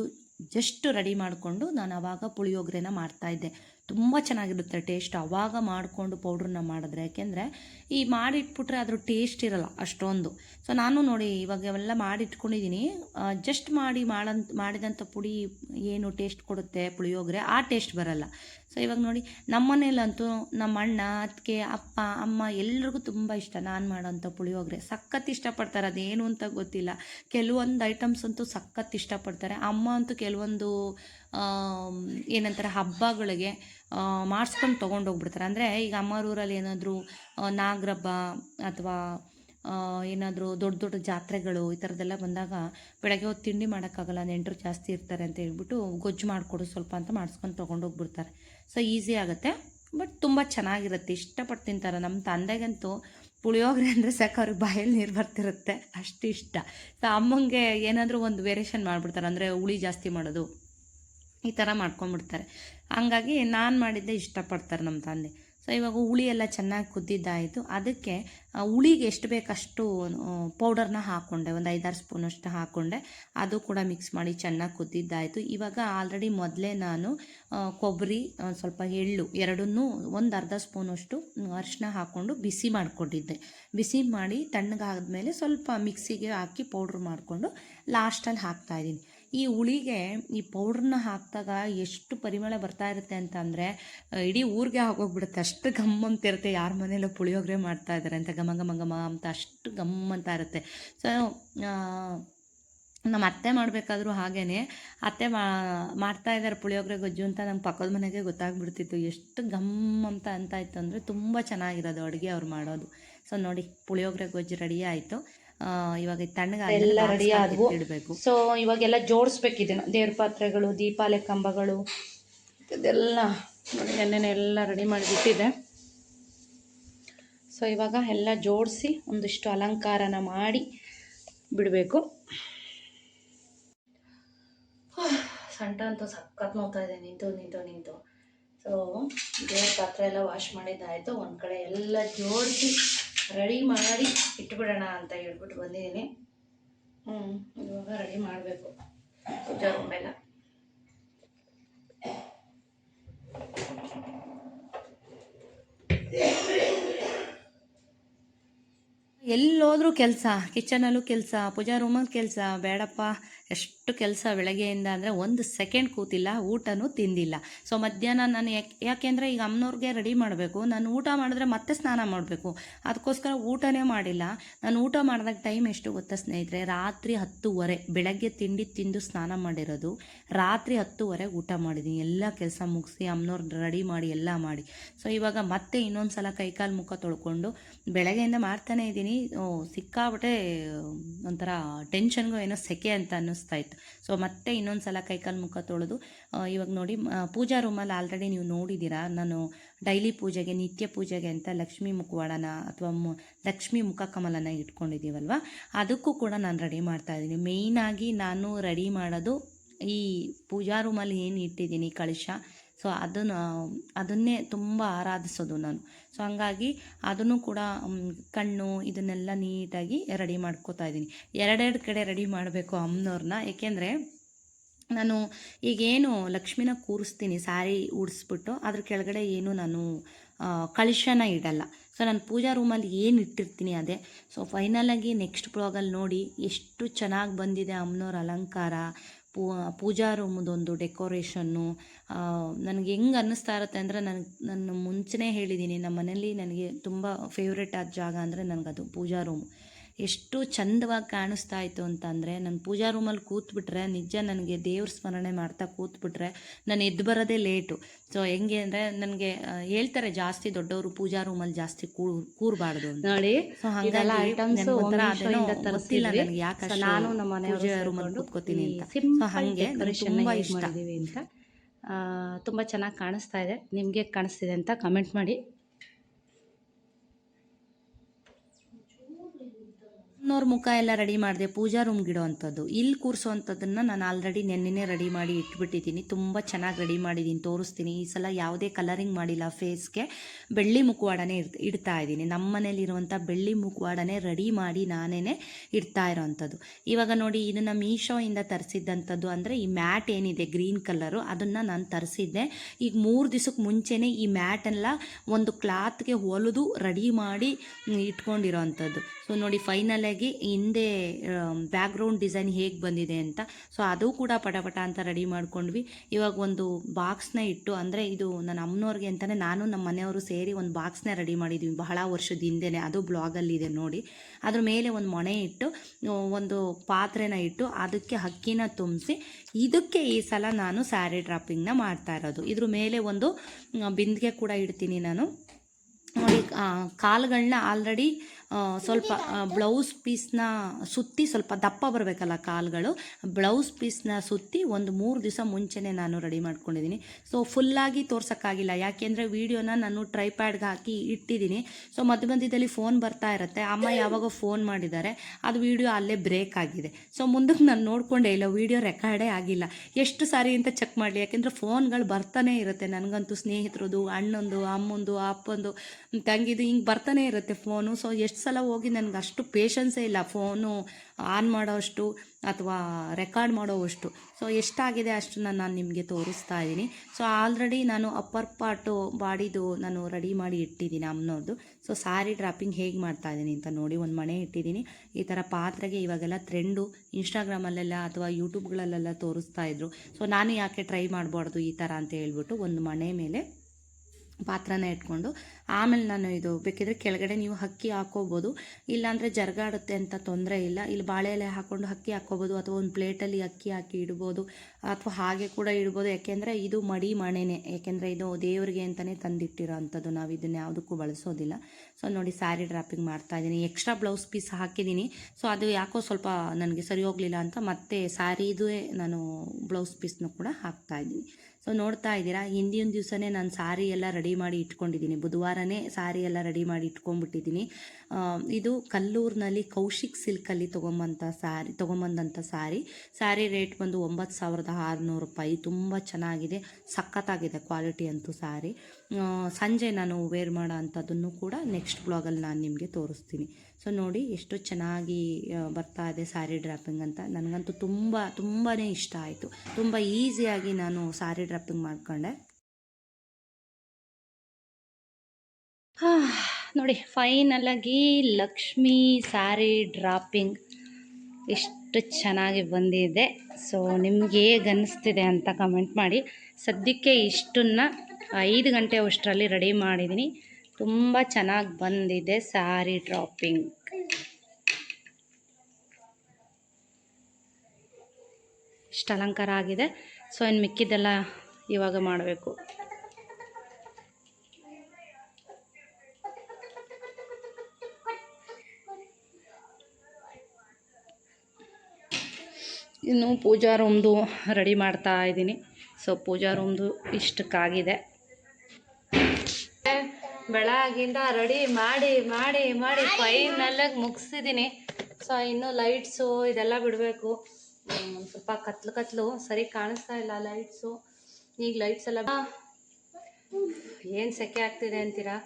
ಜಸ್ಟ್ ರೆಡಿ ಮಾಡಿಕೊಂಡು ನಾನು ಆವಾಗ ಪುಳಿಯೋಗರೆನ ಮಾಡ್ತಾಯಿದ್ದೆ ತುಂಬ ಚೆನ್ನಾಗಿರುತ್ತೆ ಟೇಸ್ಟ್ ಆವಾಗ ಮಾಡಿಕೊಂಡು ಪೌಡ್ರನ್ನ ಮಾಡಿದ್ರೆ, ಯಾಕೆಂದರೆ ಈ ಮಾಡಿಟ್ಬಿಟ್ರೆ ಅದ್ರ ಟೇಸ್ಟ್ ಇರಲ್ಲ ಅಷ್ಟೊಂದು. ಸೊ ನಾನು ನೋಡಿ ಇವಾಗ ಅವೆಲ್ಲ ಮಾಡಿಟ್ಕೊಂಡಿದ್ದೀನಿ ಜಸ್ಟ್ ಮಾಡಿ ಮಾಡಂತ ಮಾಡಿದಂಥ ಪುಡಿ ಏನು ಟೇಸ್ಟ್ ಕೊಡುತ್ತೆ ಪುಳಿಯೋಗರೆ, ಆ ಟೇಸ್ಟ್ ಬರಲ್ಲ. ಸೊ ಇವಾಗ ನೋಡಿ, ನಮ್ಮ ಮನೇಲಂತೂ ನಮ್ಮ ಅಣ್ಣ ಅದಕ್ಕೆ ಅಪ್ಪ, ಅಮ್ಮ ಎಲ್ರಿಗೂ ತುಂಬ ಇಷ್ಟ ನಾನು ಮಾಡೋಂಥ ಪುಳಿಯೋಗರೆ. ಸಖತ್ ಇಷ್ಟಪಡ್ತಾರೆ, ಅದೇನು ಅಂತ ಗೊತ್ತಿಲ್ಲ. ಕೆಲವೊಂದು ಐಟಮ್ಸ್ ಅಂತೂ ಸಖತ್ ಇಷ್ಟಪಡ್ತಾರೆ. ಅಮ್ಮ ಅಂತೂ ಕೆಲವೊಂದು ಏನಂತಾರೆ, ಹಬ್ಬಗಳಿಗೆ ಮಾಡಿಸ್ಕೊಂಡು ತೊಗೊಂಡೋಗ್ಬಿಡ್ತಾರೆ ಅಂದರೆ ಈಗ ಅಮ್ಮರೂರಲ್ಲಿ ಏನಾದರೂ ನಾಗರಬ್ಬ ಅಥವಾ ಏನಾದರೂ ದೊಡ್ಡ ದೊಡ್ಡ ಜಾತ್ರೆಗಳು ಈ ಥರದ್ದೆಲ್ಲ ಬಂದಾಗ ಬೆಳಗ್ಗೆ ಹೊತ್ತು ತಿಂಡಿ ಮಾಡೋಕ್ಕಾಗಲ್ಲ ನೆಂಟರು ಜಾಸ್ತಿ ಇರ್ತಾರೆ ಅಂತ ಹೇಳ್ಬಿಟ್ಟು ಗೊಜ್ಜು ಮಾಡಿಕೊಡು ಸ್ವಲ್ಪ ಅಂತ ಮಾಡಿಸ್ಕೊಂಡು ತೊಗೊಂಡೋಗ್ಬಿಡ್ತಾರೆ ಸೊ ಈಸಿ ಆಗುತ್ತೆ. ಬಟ್ ತುಂಬ ಚೆನ್ನಾಗಿರುತ್ತೆ. ಇಷ್ಟಪಟ್ಟು ತಿಂತಾರೆ. ನಮ್ಮ ತಂದೆಗಂತೂ ಪುಳಿಯೋಗರೆ ಅಂದರೆ ಸಾಕು, ಅವ್ರಿಗೆ ಬಾಯಲ್ಲಿ ನೀರು ಬರ್ತಿರುತ್ತೆ. ಅಷ್ಟು ಇಷ್ಟ. ಸೊ ಅಮ್ಮಂಗೆ ಏನಾದರೂ ಒಂದು ವೇರಿಯೇಷನ್ ಮಾಡಿಬಿಡ್ತಾರೆ. ಅಂದರೆ ಹುಳಿ ಜಾಸ್ತಿ ಮಾಡೋದು. ಈ ಥರ ಮಾಡ್ಕೊಂಡ್ಬಿಡ್ತಾರೆ. ಹಂಗಾಗಿ ನಾನು ಮಾಡಿದ್ದೆ ಇಷ್ಟಪಡ್ತಾರೆ ನಮ್ಮ ತಂದೆ. ಸೊ ಇವಾಗ ಹುಳಿ ಎಲ್ಲ ಚೆನ್ನಾಗಿ ಕುದ್ದಿದ್ದಾಯಿತು. ಅದಕ್ಕೆ ಹುಳಿಗೆ ಎಷ್ಟು ಬೇಕಷ್ಟು ಪೌಡರ್ನ ಹಾಕ್ಕೊಂಡೆ ಒಂದು ಐದಾರು ಸ್ಪೂನಷ್ಟು ಹಾಕ್ಕೊಂಡೆ ಅದು ಕೂಡ ಮಿಕ್ಸ್ ಮಾಡಿ ಚೆನ್ನಾಗಿ ಕುದ್ದಿದ್ದಾಯಿತು. ಇವಾಗ ಆಲ್ರೆಡಿ ಮೊದಲೇ ನಾನು ಕೊಬ್ಬರಿ ಸ್ವಲ್ಪ ಎಳ್ಳು ಎರಡನ್ನೂ ಒಂದು ಅರ್ಧ ಸ್ಪೂನಷ್ಟು ಅರಿಶಿನ ಹಾಕ್ಕೊಂಡು ಬಿಸಿ ಮಾಡಿಕೊಂಡಿದ್ದೆ. ಬಿಸಿ ಮಾಡಿ ತಣ್ಣಗಾದ ಮೇಲೆ ಸ್ವಲ್ಪ ಮಿಕ್ಸಿಗೆ ಹಾಕಿ ಪೌಡ್ರ್ ಮಾಡಿಕೊಂಡು ಲಾಸ್ಟಲ್ಲಿ ಹಾಕ್ತಾಯಿದ್ದೀನಿ ಈ ಹುಳಿಗೆ ಈ ಪೌಡ್ರನ್ನ ಹಾಕಿದಾಗ ಎಷ್ಟು ಪರಿಮಳ ಬರ್ತಾ ಇರುತ್ತೆ ಅಂತ ಅಂದರೆ ಇಡೀ ಊರಿಗೆ ಆಗೋಗ್ಬಿಡುತ್ತೆ. ಅಷ್ಟು ಗಮ್ ಅಂತ ಇರುತ್ತೆ. ಯಾರ ಮನೇಲೂ ಪುಳಿಯೋಗರೆ ಮಾಡ್ತಾ ಇದ್ದಾರೆ ಅಂತ ಘಮ ಘಮ ಘಮ ಅಂತ ಅಷ್ಟು ಗಮ್ ಅಂತ ಇರುತ್ತೆ. ಸೊ ನಮ್ಮ ಅತ್ತೆ ಮಾಡಬೇಕಾದ್ರೂ ಹಾಗೇ ಅತ್ತೆ ಮಾಡ್ತಾ ಇದ್ದಾರೆ ಪುಳಿಯೋಗರೆ ಗೊಜ್ಜು ಅಂತ ನಮ್ಮ ಪಕ್ಕದ ಮನೆಗೆ ಗೊತ್ತಾಗ್ಬಿಡ್ತಿತ್ತು. ಎಷ್ಟು ಗಮ್ ಅಂತ ಅಂತ ಇತ್ತು ಅಂದರೆ ತುಂಬ ಚೆನ್ನಾಗಿರೋದು ಅಡುಗೆ ಅವ್ರು ಮಾಡೋದು. ಸೊ ನೋಡಿ, ಪುಳಿಯೋಗರೆ ಗೊಜ್ಜು ರೆಡಿ ಆಯಿತು. ಇವಾಗ ತಣ್ಣಗ ಎಲ್ಲ ರೆಡಿ ಆದ್ವು. ಸೊ ಇವಾಗೆಲ್ಲ ಜೋಡಿಸ್ಬೇಕಿದೆ ದೇವ್ರ ಪಾತ್ರೆಗಳು ದೀಪಾಲೆ ಕಂಬಗಳು ಇದೆಲ್ಲ ನೋಡಿ ನೆನ್ನೆನೆ ಎಲ್ಲ ರೆಡಿ ಮಾಡಿಬಿಟ್ಟಿದೆ. ಸೊ ಇವಾಗ ಎಲ್ಲ ಜೋಡಿಸಿ ಒಂದಿಷ್ಟು ಅಲಂಕಾರನ ಮಾಡಿ ಬಿಡಬೇಕು. ಸೊಂಟ ಅಂತೂ ಸಖತ್ ನೋಡ್ತಾ ಇದೆ. ನಿಂತು ನಿಂತು ನಿಂತು. ಸೊ ದೇವ್ರ ಪಾತ್ರೆ ಎಲ್ಲ ವಾಶ್ ಮಾಡಿದ್ದಾಯಿತು. ಒಂದು ಕಡೆ ಎಲ್ಲ ಜೋಡಿಸಿ ರೆಡಿ ಮಾಡಿ ಇಟ್ಬಿಡೋಣ ಅಂತ ಹೇಳ್ಬಿಟ್ಟು ಬಂದಿದ್ದೀನಿ. ಹ್ಞೂ ಇವಾಗ ರೆಡಿ ಮಾಡಬೇಕು. ಎಲ್ಲ ಎಲ್ಲೋದ್ರೂ ಕೆಲಸ ಕಿಚನಲ್ಲೂ ಕೆಲಸ, ಪೂಜಾ ರೂಮಲ್ಲಿ ಕೆಲಸ, ಬೇಡಪ್ಪ. ಎಷ್ಟು ಕೆಲಸ ಬೆಳಗ್ಗೆಯಿಂದ ಅಂದರೆ ಒಂದು ಸೆಕೆಂಡ್ ಕೂತಿಲ್ಲ, ಊಟನೂ ತಿಂದಿಲ್ಲ. ಸೊ ಮಧ್ಯಾಹ್ನ ನಾನು ಯಾಕೆ ಯಾಕೆಂದರೆ ಈಗ ಅಮ್ಮನವ್ರಿಗೆ ರೆಡಿ ಮಾಡಬೇಕು. ನಾನು ಊಟ ಮಾಡಿದ್ರೆ ಮತ್ತೆ ಸ್ನಾನ ಮಾಡಬೇಕು. ಅದಕ್ಕೋಸ್ಕರ ಊಟನೇ ಮಾಡಿಲ್ಲ. ನಾನು ಊಟ ಮಾಡಿದಾಗ ಟೈಮ್ ಎಷ್ಟು ಗೊತ್ತಾ ಸ್ನೇಹಿತರೆ? ರಾತ್ರಿ ಹತ್ತುವರೆ. ಬೆಳಗ್ಗೆ ತಿಂಡಿ ತಿಂದು ಸ್ನಾನ ಮಾಡಿರೋದು. ರಾತ್ರಿ ಹತ್ತುವರೆಗೆ ಊಟ ಮಾಡಿದ್ದೀನಿ. ಎಲ್ಲ ಕೆಲಸ ಮುಗಿಸಿ ಅಮ್ಮನವ್ರು ರೆಡಿ ಮಾಡಿ, ಎಲ್ಲ ಮಾಡಿ. ಸೊ ಇವಾಗ ಮತ್ತೆ ಇನ್ನೊಂದು ಸಲ ಕೈಕಾಲು ಮುಖ ತೊಳ್ಕೊಂಡು ಬೆಳಗ್ಗೆಯಿಂದ ಮಾಡ್ತಾನೆ ಇದ್ದೀನಿ. ಸಿಕ್ಕಾಬಿಟ್ಟೆ ಒಂಥರ ಟೆನ್ಷನ್ಗೂ ಏನೋ ಸೆಕೆ ಅಂತ ಅನ್ನಿಸ್ತಾ. ಇತ್ತು. ಸೊ ಮತ್ತೆ ಇನ್ನೊಂದು ಸಲ ಕೈಕಾಲು ಮುಖ ತೊಳೆದು ಇವಾಗ ನೋಡಿ ಪೂಜಾ ರೂಮಲ್ಲಿ ಆಲ್ರೆಡಿ ನೀವು ನೋಡಿದ್ದೀರಾ? ನಾನು ಡೈಲಿ ಪೂಜೆಗೆ, ನಿತ್ಯ ಪೂಜೆಗೆ ಅಂತ ಲಕ್ಷ್ಮೀ ಮುಖವಾಡನ ಅಥವಾ ಮು, ಲಕ್ಷ್ಮೀ ಮುಖ ಕಮಲನ ಇಟ್ಕೊಂಡಿದ್ದೀವಲ್ವ? ಅದಕ್ಕೂ ಕೂಡ ನಾನು ರೆಡಿ ಮಾಡ್ತಾ ಇದ್ದೀನಿ. ಮೇಯ್ನಾಗಿ ನಾನು ರೆಡಿ ಮಾಡೋದು ಈ ಪೂಜಾ ರೂಮಲ್ಲಿ ಏನು ಇಟ್ಟಿದ್ದೀನಿ, ಕಳಶ? ಸೊ ಅದನ್ನು, ಅದನ್ನೇ ತುಂಬ ಆರಾಧಿಸೋದು ನಾನು. ಸೊ ಹಂಗಾಗಿ ಅದನ್ನು ಕೂಡ ಕಣ್ಣು ಇದನ್ನೆಲ್ಲ ನೀಟಾಗಿ ರೆಡಿ ಮಾಡ್ಕೋತಾ ಇದ್ದೀನಿ. ಎರಡೆರಡು ಕಡೆ ರೆಡಿ ಮಾಡಬೇಕು ಅಮ್ಮನವ್ರನ್ನ. ಏಕೆಂದರೆ ನಾನು ಈಗೇನು ಲಕ್ಷ್ಮಿನ ಕೂರಿಸ್ತೀನಿ, ಸ್ಯಾರಿ ಉಡಿಸ್ಬಿಟ್ಟು, ಅದ್ರ ಕೆಳಗಡೆ ಏನು ನಾನು ಕಳಶನ ಇಡಲ್ಲ. ಸೊ ನಾನು ಪೂಜಾ ರೂಮಲ್ಲಿ ಏನು ಇಟ್ಟಿರ್ತೀನಿ ಅದೇ. ಸೊ ಫೈನಲಾಗಿ ನೆಕ್ಸ್ಟ್ ಬ್ಲಾಗಲ್ಲಿ ನೋಡಿ ಎಷ್ಟು ಚೆನ್ನಾಗಿ ಬಂದಿದೆ ಅಮ್ಮನವ್ರ ಅಲಂಕಾರ. ಪೂ ಪೂಜಾ ರೂಮ್ದೊಂದು ಡೆಕೋರೇಷನ್ನು ನನಗೆ ಹೆಂಗೆ ಅನ್ನಿಸ್ತಾ ಇರುತ್ತೆ ಅಂದರೆ ನನಗೆ ನಾನು ಮುಂಚೆನೇ ಹೇಳಿದ್ದೀನಿ ನಮ್ಮ ಮನೇಲಿ ನನಗೆ ತುಂಬ ಫೇವ್ರೆಟ್ ಆದ ಜಾಗ ಅಂದರೆ ನನಗದು ಪೂಜಾ ರೂಮ್ ಎಷ್ಟು ಚಂದವಾಗಿ ಕಾಣಿಸ್ತಾ ಇತ್ತು ಅಂತಂದರೆ ನಾನು ಪೂಜಾ ರೂಮಲ್ಲಿ ಕೂತ್ಬಿಟ್ರೆ ನಿಜ ನನಗೆ ದೇವ್ರ ಸ್ಮರಣೆ ಮಾಡ್ತಾ ಕೂತ್ಬಿಟ್ರೆ ನಾನು ಎದ್ದು ಬರೋದೇ ಲೇಟು ಸೊ ಹೆಂಗೆ ಅಂದರೆ ನನಗೆ ಹೇಳ್ತಾರೆ ಜಾಸ್ತಿ ದೊಡ್ಡವರು ಪೂಜಾ ರೂಮಲ್ಲಿ ಜಾಸ್ತಿ ಕೂ ಕೂರಬಾರ್ದು ಅಂತ. ನೋಡಿ ಸೊ ಹಂಗಾಗಿ ಗೊತ್ತಿಲ್ಲ ನನಗೆ ಯಾಕೆ ನಾನು ನಮ್ಮ ಮನೆಯವರು ಪೂಜೆ ರೂಮಲ್ಲಿ ಸೇರ್ಕೊಂಡು ಕೂತ್ಕೋತೀನಿ ಅಂತ. ಸೊ ಹಾಗೆ ತುಂಬ ಇಷ್ಟ. ಅಂತ ತುಂಬ ಚೆನ್ನಾಗಿ ಕಾಣಿಸ್ತಾ ಇದೆ. ನಿಮಗೆ ಕಾಣಿಸ್ತಿದೆ ಅಂತ ಕಮೆಂಟ್ ಮಾಡಿ. ಅವ್ರ ಮುಖ ಎಲ್ಲ ರೆಡಿ ಮಾಡಿದೆ, ಪೂಜಾ ರೂಮ್ಗೆ ಅಂಥದ್ದು. ಇಲ್ಲಿ ಕೂರಿಸೋವಂಥದ್ದನ್ನು ನಾನು ಆಲ್ರೆಡಿ ನೆನ್ನೆನೇ ರೆಡಿ ಮಾಡಿ ಇಟ್ಬಿಟ್ಟಿದ್ದೀನಿ. ತುಂಬ ಚೆನ್ನಾಗಿ ರೆಡಿ ಮಾಡಿದ್ದೀನಿ ತೋರಿಸ್ತೀನಿ. ಈ ಸಲ ಯಾವುದೇ ಕಲರಿಂಗ್ ಮಾಡಿಲ್ಲ ಫೇಸ್ಗೆ ಬೆಳ್ಳಿ ಮುಖವಾಡನೇ ಇಡ್ತಾ ಇದ್ದೀನಿ. ನಮ್ಮ ಮನೇಲಿರುವಂಥ ಬೆಳ್ಳಿ ಮುಖವಾಡನೆ ರೆಡಿ ಮಾಡಿ ನಾನೇ ಇಡ್ತಾ ಇರೋವಂಥದ್ದು ಇವಾಗ ನೋಡಿ, ಇದನ್ನು ಮೀಶೋಯಿಂದ ತರಿಸಿದ್ದಂಥದ್ದು ಅಂದರೆ ಈ ಮ್ಯಾಟ್ ಏನಿದೆ, ಗ್ರೀನ್ ಕಲರು, ಅದನ್ನು ನಾನು ತರಿಸಿದ್ದೆ. ಈಗ ಮೂರು ದಿವಸಕ್ಕೆ ಮುಂಚೆನೇ ಈ ಮ್ಯಾಟೆಲ್ಲ ಒಂದು ಕ್ಲಾತ್ಗೆ ಹೊಲಿದು ರೆಡಿ ಮಾಡಿ ಇಟ್ಕೊಂಡಿರೋ ಅಂಥದ್ದು ಸೊ ನೋಡಿ ಫೈನಲಾಗಿ ಹಿಂದೆ ಬ್ಯಾಕ್ಗ್ರೌಂಡ್ ಡಿಸೈನ್ ಹೇಗೆ ಬಂದಿದೆ ಅಂತ. ಸೊ ಅದು ಕೂಡ ಪಟಪಟ ಅಂತ ರೆಡಿ ಮಾಡ್ಕೊಂಡ್ವಿ. ಇವಾಗ ಒಂದು ಬಾಕ್ಸ್ನ ಇಟ್ಟು, ಅಂದರೆ ಇದು ನನ್ನ ಅಮ್ಮನವ್ರಿಗೆ ಅಂತಲೇ ನಾನು ನಮ್ಮ ಮನೆಯವರು ಸೇರಿ ಒಂದು ಬಾಕ್ಸ್ನ ರೆಡಿ ಮಾಡಿದ್ವಿ ಬಹಳ ವರ್ಷದ ಹಿಂದೆನೇ. ಅದು ಬ್ಲಾಗಲ್ಲಿದೆ ನೋಡಿ. ಅದ್ರ ಮೇಲೆ ಒಂದು ಮೊಣೆ ಇಟ್ಟು ಒಂದು ಪಾತ್ರೆನ ಇಟ್ಟು, ಅದಕ್ಕೆ ಹಕ್ಕಿನ ತುಂಬಿಸಿ, ಇದಕ್ಕೆ ಈ ಸಲ ನಾನು ಸ್ಯಾರಿ ಡ್ರಾಪಿಂಗ್ನ ಮಾಡ್ತಾ ಇರೋದು. ಇದ್ರ ಮೇಲೆ ಒಂದು ಬಿಂದಿಗೆ ಕೂಡ ಇಡ್ತೀನಿ ನಾನು. ನೋಡಿ ಕಾಲುಗಳನ್ನ ಆಲ್ರೆಡಿ ಸ್ವಲ್ಪ ಬ್ಲೌಸ್ ಪೀಸ್ನ ಸುತ್ತಿ ಸ್ವಲ್ಪ ದಪ್ಪ ಬರಬೇಕಲ್ಲ ಕಾಲುಗಳು. ಬ್ಲೌಸ್ ಪೀಸ್ನ ಸುತ್ತಿ ಒಂದು ಮೂರು ದಿವಸ ಮುಂಚೆನೇ ನಾನು ರೆಡಿ ಮಾಡ್ಕೊಂಡಿದ್ದೀನಿ. ಸೊ ಫುಲ್ಲಾಗಿ ತೋರ್ಸೋಕ್ಕಾಗಿಲ್ಲ. ಯಾಕೆಂದರೆ ವೀಡಿಯೋನ ನಾನು ಟ್ರೈಪ್ಯಾಡ್ಗೆ ಹಾಕಿ ಇಟ್ಟಿದ್ದೀನಿ. ಸೊ ಮಧ್ಯ ಮಧ್ಯದಲ್ಲಿ ಫೋನ್ ಬರ್ತಾ ಇರುತ್ತೆ. ಅಮ್ಮ ಯಾವಾಗ ಫೋನ್ ಮಾಡಿದ್ದಾರೆ. ಅದು ವೀಡಿಯೋ ಅಲ್ಲೇ ಬ್ರೇಕ್ ಆಗಿದೆ. ಸೊ ಮುಂದಕ್ಕೆ ನಾನು ನೋಡಿಕೊಂಡೇ, ಇಲ್ಲ ವೀಡಿಯೋ ರೆಕಾರ್ಡೇ ಆಗಿಲ್ಲ. ಎಷ್ಟು ಸಾರಿ ಅಂತ ಚೆಕ್ ಮಾಡಲಿ? ಯಾಕೆಂದರೆ ಫೋನ್ಗಳು ಬರ್ತಾನೆ ಇರುತ್ತೆ. ನನಗಂತೂ ಸ್ನೇಹಿತರದು, ಅಣ್ಣಂದು, ಅಮ್ಮಂದು, ಅಪ್ಪಂದು, ತಂಗಿದು ಹಿಂಗೆ ಬರ್ತಾನೆ ಇರುತ್ತೆ ಫೋನು ಸೊ ಎಷ್ಟು ಸಲ ಹೋಗಿ ನನಗೆ ಅಷ್ಟು ಪೇಷನ್ಸೇ ಇಲ್ಲ ಫೋನು ಆನ್ ಮಾಡೋವಷ್ಟು ಅಥವಾ ರೆಕಾರ್ಡ್ ಮಾಡೋವಷ್ಟು. ಸೊ ಎಷ್ಟಾಗಿದೆ ಅಷ್ಟನ್ನು ನಾನು ನಿಮಗೆ ತೋರಿಸ್ತಾ ಇದ್ದೀನಿ. ಸೊ ಆಲ್ರೆಡಿ ನಾನು ಅಪ್ಪರ್ ಪಾರ್ಟು ಬಾಡಿದು ನಾನು ರೆಡಿ ಮಾಡಿ ಇಟ್ಟಿದ್ದೀನಿ ಅಮ್ಮನವ್ರದ್ದು ಸೊ ಸ್ಯಾರಿ ಡ್ರಾಪಿಂಗ್ ಹೇಗೆ ಮಾಡ್ತಾ ಇದ್ದೀನಿ ಅಂತ ನೋಡಿ ಒಂದು ಮಣೆ ಇಟ್ಟಿದ್ದೀನಿ. ಈ ಥರ ಪಾತ್ರೆಗೆ ಇವಾಗೆಲ್ಲ ಟ್ರೆಂಡು ಇನ್ಸ್ಟಾಗ್ರಾಮಲ್ಲೆಲ್ಲ ಅಥವಾ ಯೂಟ್ಯೂಬ್ಗಳಲ್ಲೆಲ್ಲ ತೋರಿಸ್ತಾ ಇದ್ರು. ಸೊ ನಾನು ಯಾಕೆ ಟ್ರೈ ಮಾಡಬಾರ್ದು ಈ ಥರ ಅಂತ ಹೇಳ್ಬಿಟ್ಟು ಒಂದು ಮಣೆ ಮೇಲೆ ಪಾತ್ರನ ಇಟ್ಕೊಂಡು ಆಮೇಲೆ ನಾನು ಇದು ಬೇಕಿದ್ರೆ ಕೆಳಗಡೆ ನೀವು ಹಕ್ಕಿ ಹಾಕೋಬೋದು. ಇಲ್ಲಾಂದರೆ ಜರ್ಗಾಡುತ್ತೆ ಅಂತ ತೊಂದರೆ ಇಲ್ಲ. ಇಲ್ಲಿ ಬಾಳೆ ಎಲೆ ಹಾಕ್ಕೊಂಡು ಹಕ್ಕಿ ಹಾಕ್ಕೋಬೋದು ಅಥವಾ ಒಂದು ಪ್ಲೇಟಲ್ಲಿ ಅಕ್ಕಿ ಹಾಕಿ ಇಡ್ಬೋದು ಅಥವಾ ಹಾಗೆ ಕೂಡ ಇಡ್ಬೋದು. ಯಾಕೆಂದರೆ ಇದು ಮಡಿ ಮಣೆನೇ. ಯಾಕೆಂದರೆ ಇದು ದೇವರಿಗೆ ಅಂತಲೇ ತಂದಿಟ್ಟಿರೋ ಅಂಥದ್ದು ನಾವು ಇದನ್ನು ಯಾವುದಕ್ಕೂ ಬಳಸೋದಿಲ್ಲ. ಸೊ ನೋಡಿ ಸ್ಯಾರಿ ಡ್ರಾಪಿಂಗ್ ಮಾಡ್ತಾ ಇದ್ದೀನಿ. ಎಕ್ಸ್ಟ್ರಾ ಬ್ಲೌಸ್ ಪೀಸ್ ಹಾಕಿದ್ದೀನಿ. ಸೊ ಅದು ಯಾಕೋ ಸ್ವಲ್ಪ ನನಗೆ ಸರಿ ಹೋಗಲಿಲ್ಲ ಅಂತ ಮತ್ತೆ ಸ್ಯಾರಿದು ನಾನು ಬ್ಲೌಸ್ ಪೀಸ್ನು ಕೂಡ ಹಾಕ್ತಾ ಇದ್ದೀನಿ. ಸೊ ನೋಡ್ತಾ ಇದ್ದೀರಾ? ಹಿಂದಿನ ದಿವಸನೇ ನಾನು ಸಾರಿ ಎಲ್ಲ ರೆಡಿ ಮಾಡಿ ಇಟ್ಕೊಂಡಿದ್ದೀನಿ. ಬುಧವಾರನೇ ಸಾರಿ ಎಲ್ಲ ರೆಡಿ ಮಾಡಿ ಇಟ್ಕೊಂಡ್ಬಿಟ್ಟಿದ್ದೀನಿ. ಇದು ಕಲ್ಲೂರಿನಲ್ಲಿ ಕೌಶಿಕ್ ಸಿಲ್ಕಲ್ಲಿ ತೊಗೊಂಬಂಥ ಸಾರಿ ತೊಗೊಂಬಂದಂಥ ಸಾರಿ. ಸಾರಿ ರೇಟ್ ಬಂದು ಒಂಬತ್ತು ಸಾವಿರದ ಆರುನೂರು ರೂಪಾಯಿ. ತುಂಬ ಚೆನ್ನಾಗಿದೆ. ಸಖತ್ತಾಗಿದೆ ಕ್ವಾಲಿಟಿ ಅಂತೂ ಸ್ಯಾರಿ ಆ, ಸಂಜೆ ನಾನು ವೇರ್ ಮಾಡೋ ಅಂಥದ್ದನ್ನು ಕೂಡ ನೆಕ್ಸ್ಟ್ ಬ್ಲಾಗಲ್ಲಿ ನಾನು ನಿಮಗೆ ತೋರಿಸ್ತೀನಿ. ಸೊ ನೋಡಿ ಎಷ್ಟು ಚೆನ್ನಾಗಿ ಬರ್ತಾ ಇದೆ ಸ್ಯಾರಿ ಡ್ರಾಪಿಂಗ್ ಅಂತ. ನನಗಂತೂ ತುಂಬ ತುಂಬಾ ಇಷ್ಟ ಆಯಿತು. ತುಂಬ ಈಸಿಯಾಗಿ ನಾನು ಸ್ಯಾರಿ ಡ್ರಾಪಿಂಗ್ ಮಾಡ್ಕೊಂಡೆ. ನೋಡಿ ಫೈನಲಾಗಿ ಲಕ್ಷ್ಮೀ ಸ್ಯಾರಿ ಡ್ರಾಪಿಂಗ್ ಎಷ್ಟು ಚೆನ್ನಾಗಿ ಬಂದಿದೆ. ಸೊ ನಿಮ್ಗೆ ಹೇಗೆ ಅನ್ನಿಸ್ತಿದೆ ಅಂತ ಕಮೆಂಟ್ ಮಾಡಿ. ಸದ್ಯಕ್ಕೆ ಇಷ್ಟನ್ನು ಐದು ಗಂಟೆ ಅಷ್ಟರಲ್ಲಿ ರೆಡಿ ಮಾಡಿದ್ದೀನಿ ತುಂಬ ಚೆನ್ನಾಗಿ ಬಂದಿದೆ ಸ್ಯಾರಿ ಡ್ರಾಪಿಂಗ್ ಇಷ್ಟು ಅಲಂಕಾರ ಆಗಿದೆ. ಸೊ ಇನ್ನು ಮಿಕ್ಕಿದ್ದೆಲ್ಲ ಇವಾಗ ಮಾಡಬೇಕು. ಇನ್ನು ಪೂಜಾ ರೂಮ್ದು ರೆಡಿ ಮಾಡ್ತಾ ಇದ್ದೀನಿ ಸೊ ಪೂಜಾ ರೂಮ್ದು ಇಷ್ಟಕ್ಕಾಗಿದೆ. ಬೆಳಗಿಂದ ರೆಡಿ ಮಾಡಿ ಮಾಡಿ ಮಾಡಿ ಫೈನಲ್ಲಾಗಿ ಮುಗಿಸಿದ್ದೀನಿ ಸೊ ಇನ್ನು ಲೈಟ್ಸು ಇದೆಲ್ಲ ಬಿಡಬೇಕು. ಸ್ವಲ್ಪ ಕತ್ಲು ಕತ್ಲು ಸರಿ ಕಾಣಿಸ್ತಾ ಇಲ್ಲ ಲೈಟ್ಸು ಈಗ ಲೈಟ್ಸ್ ಎಲ್ಲ ಏನು ಸೆಕೆ ಆಗ್ತಿದೆ ಅಂತೀರಾ?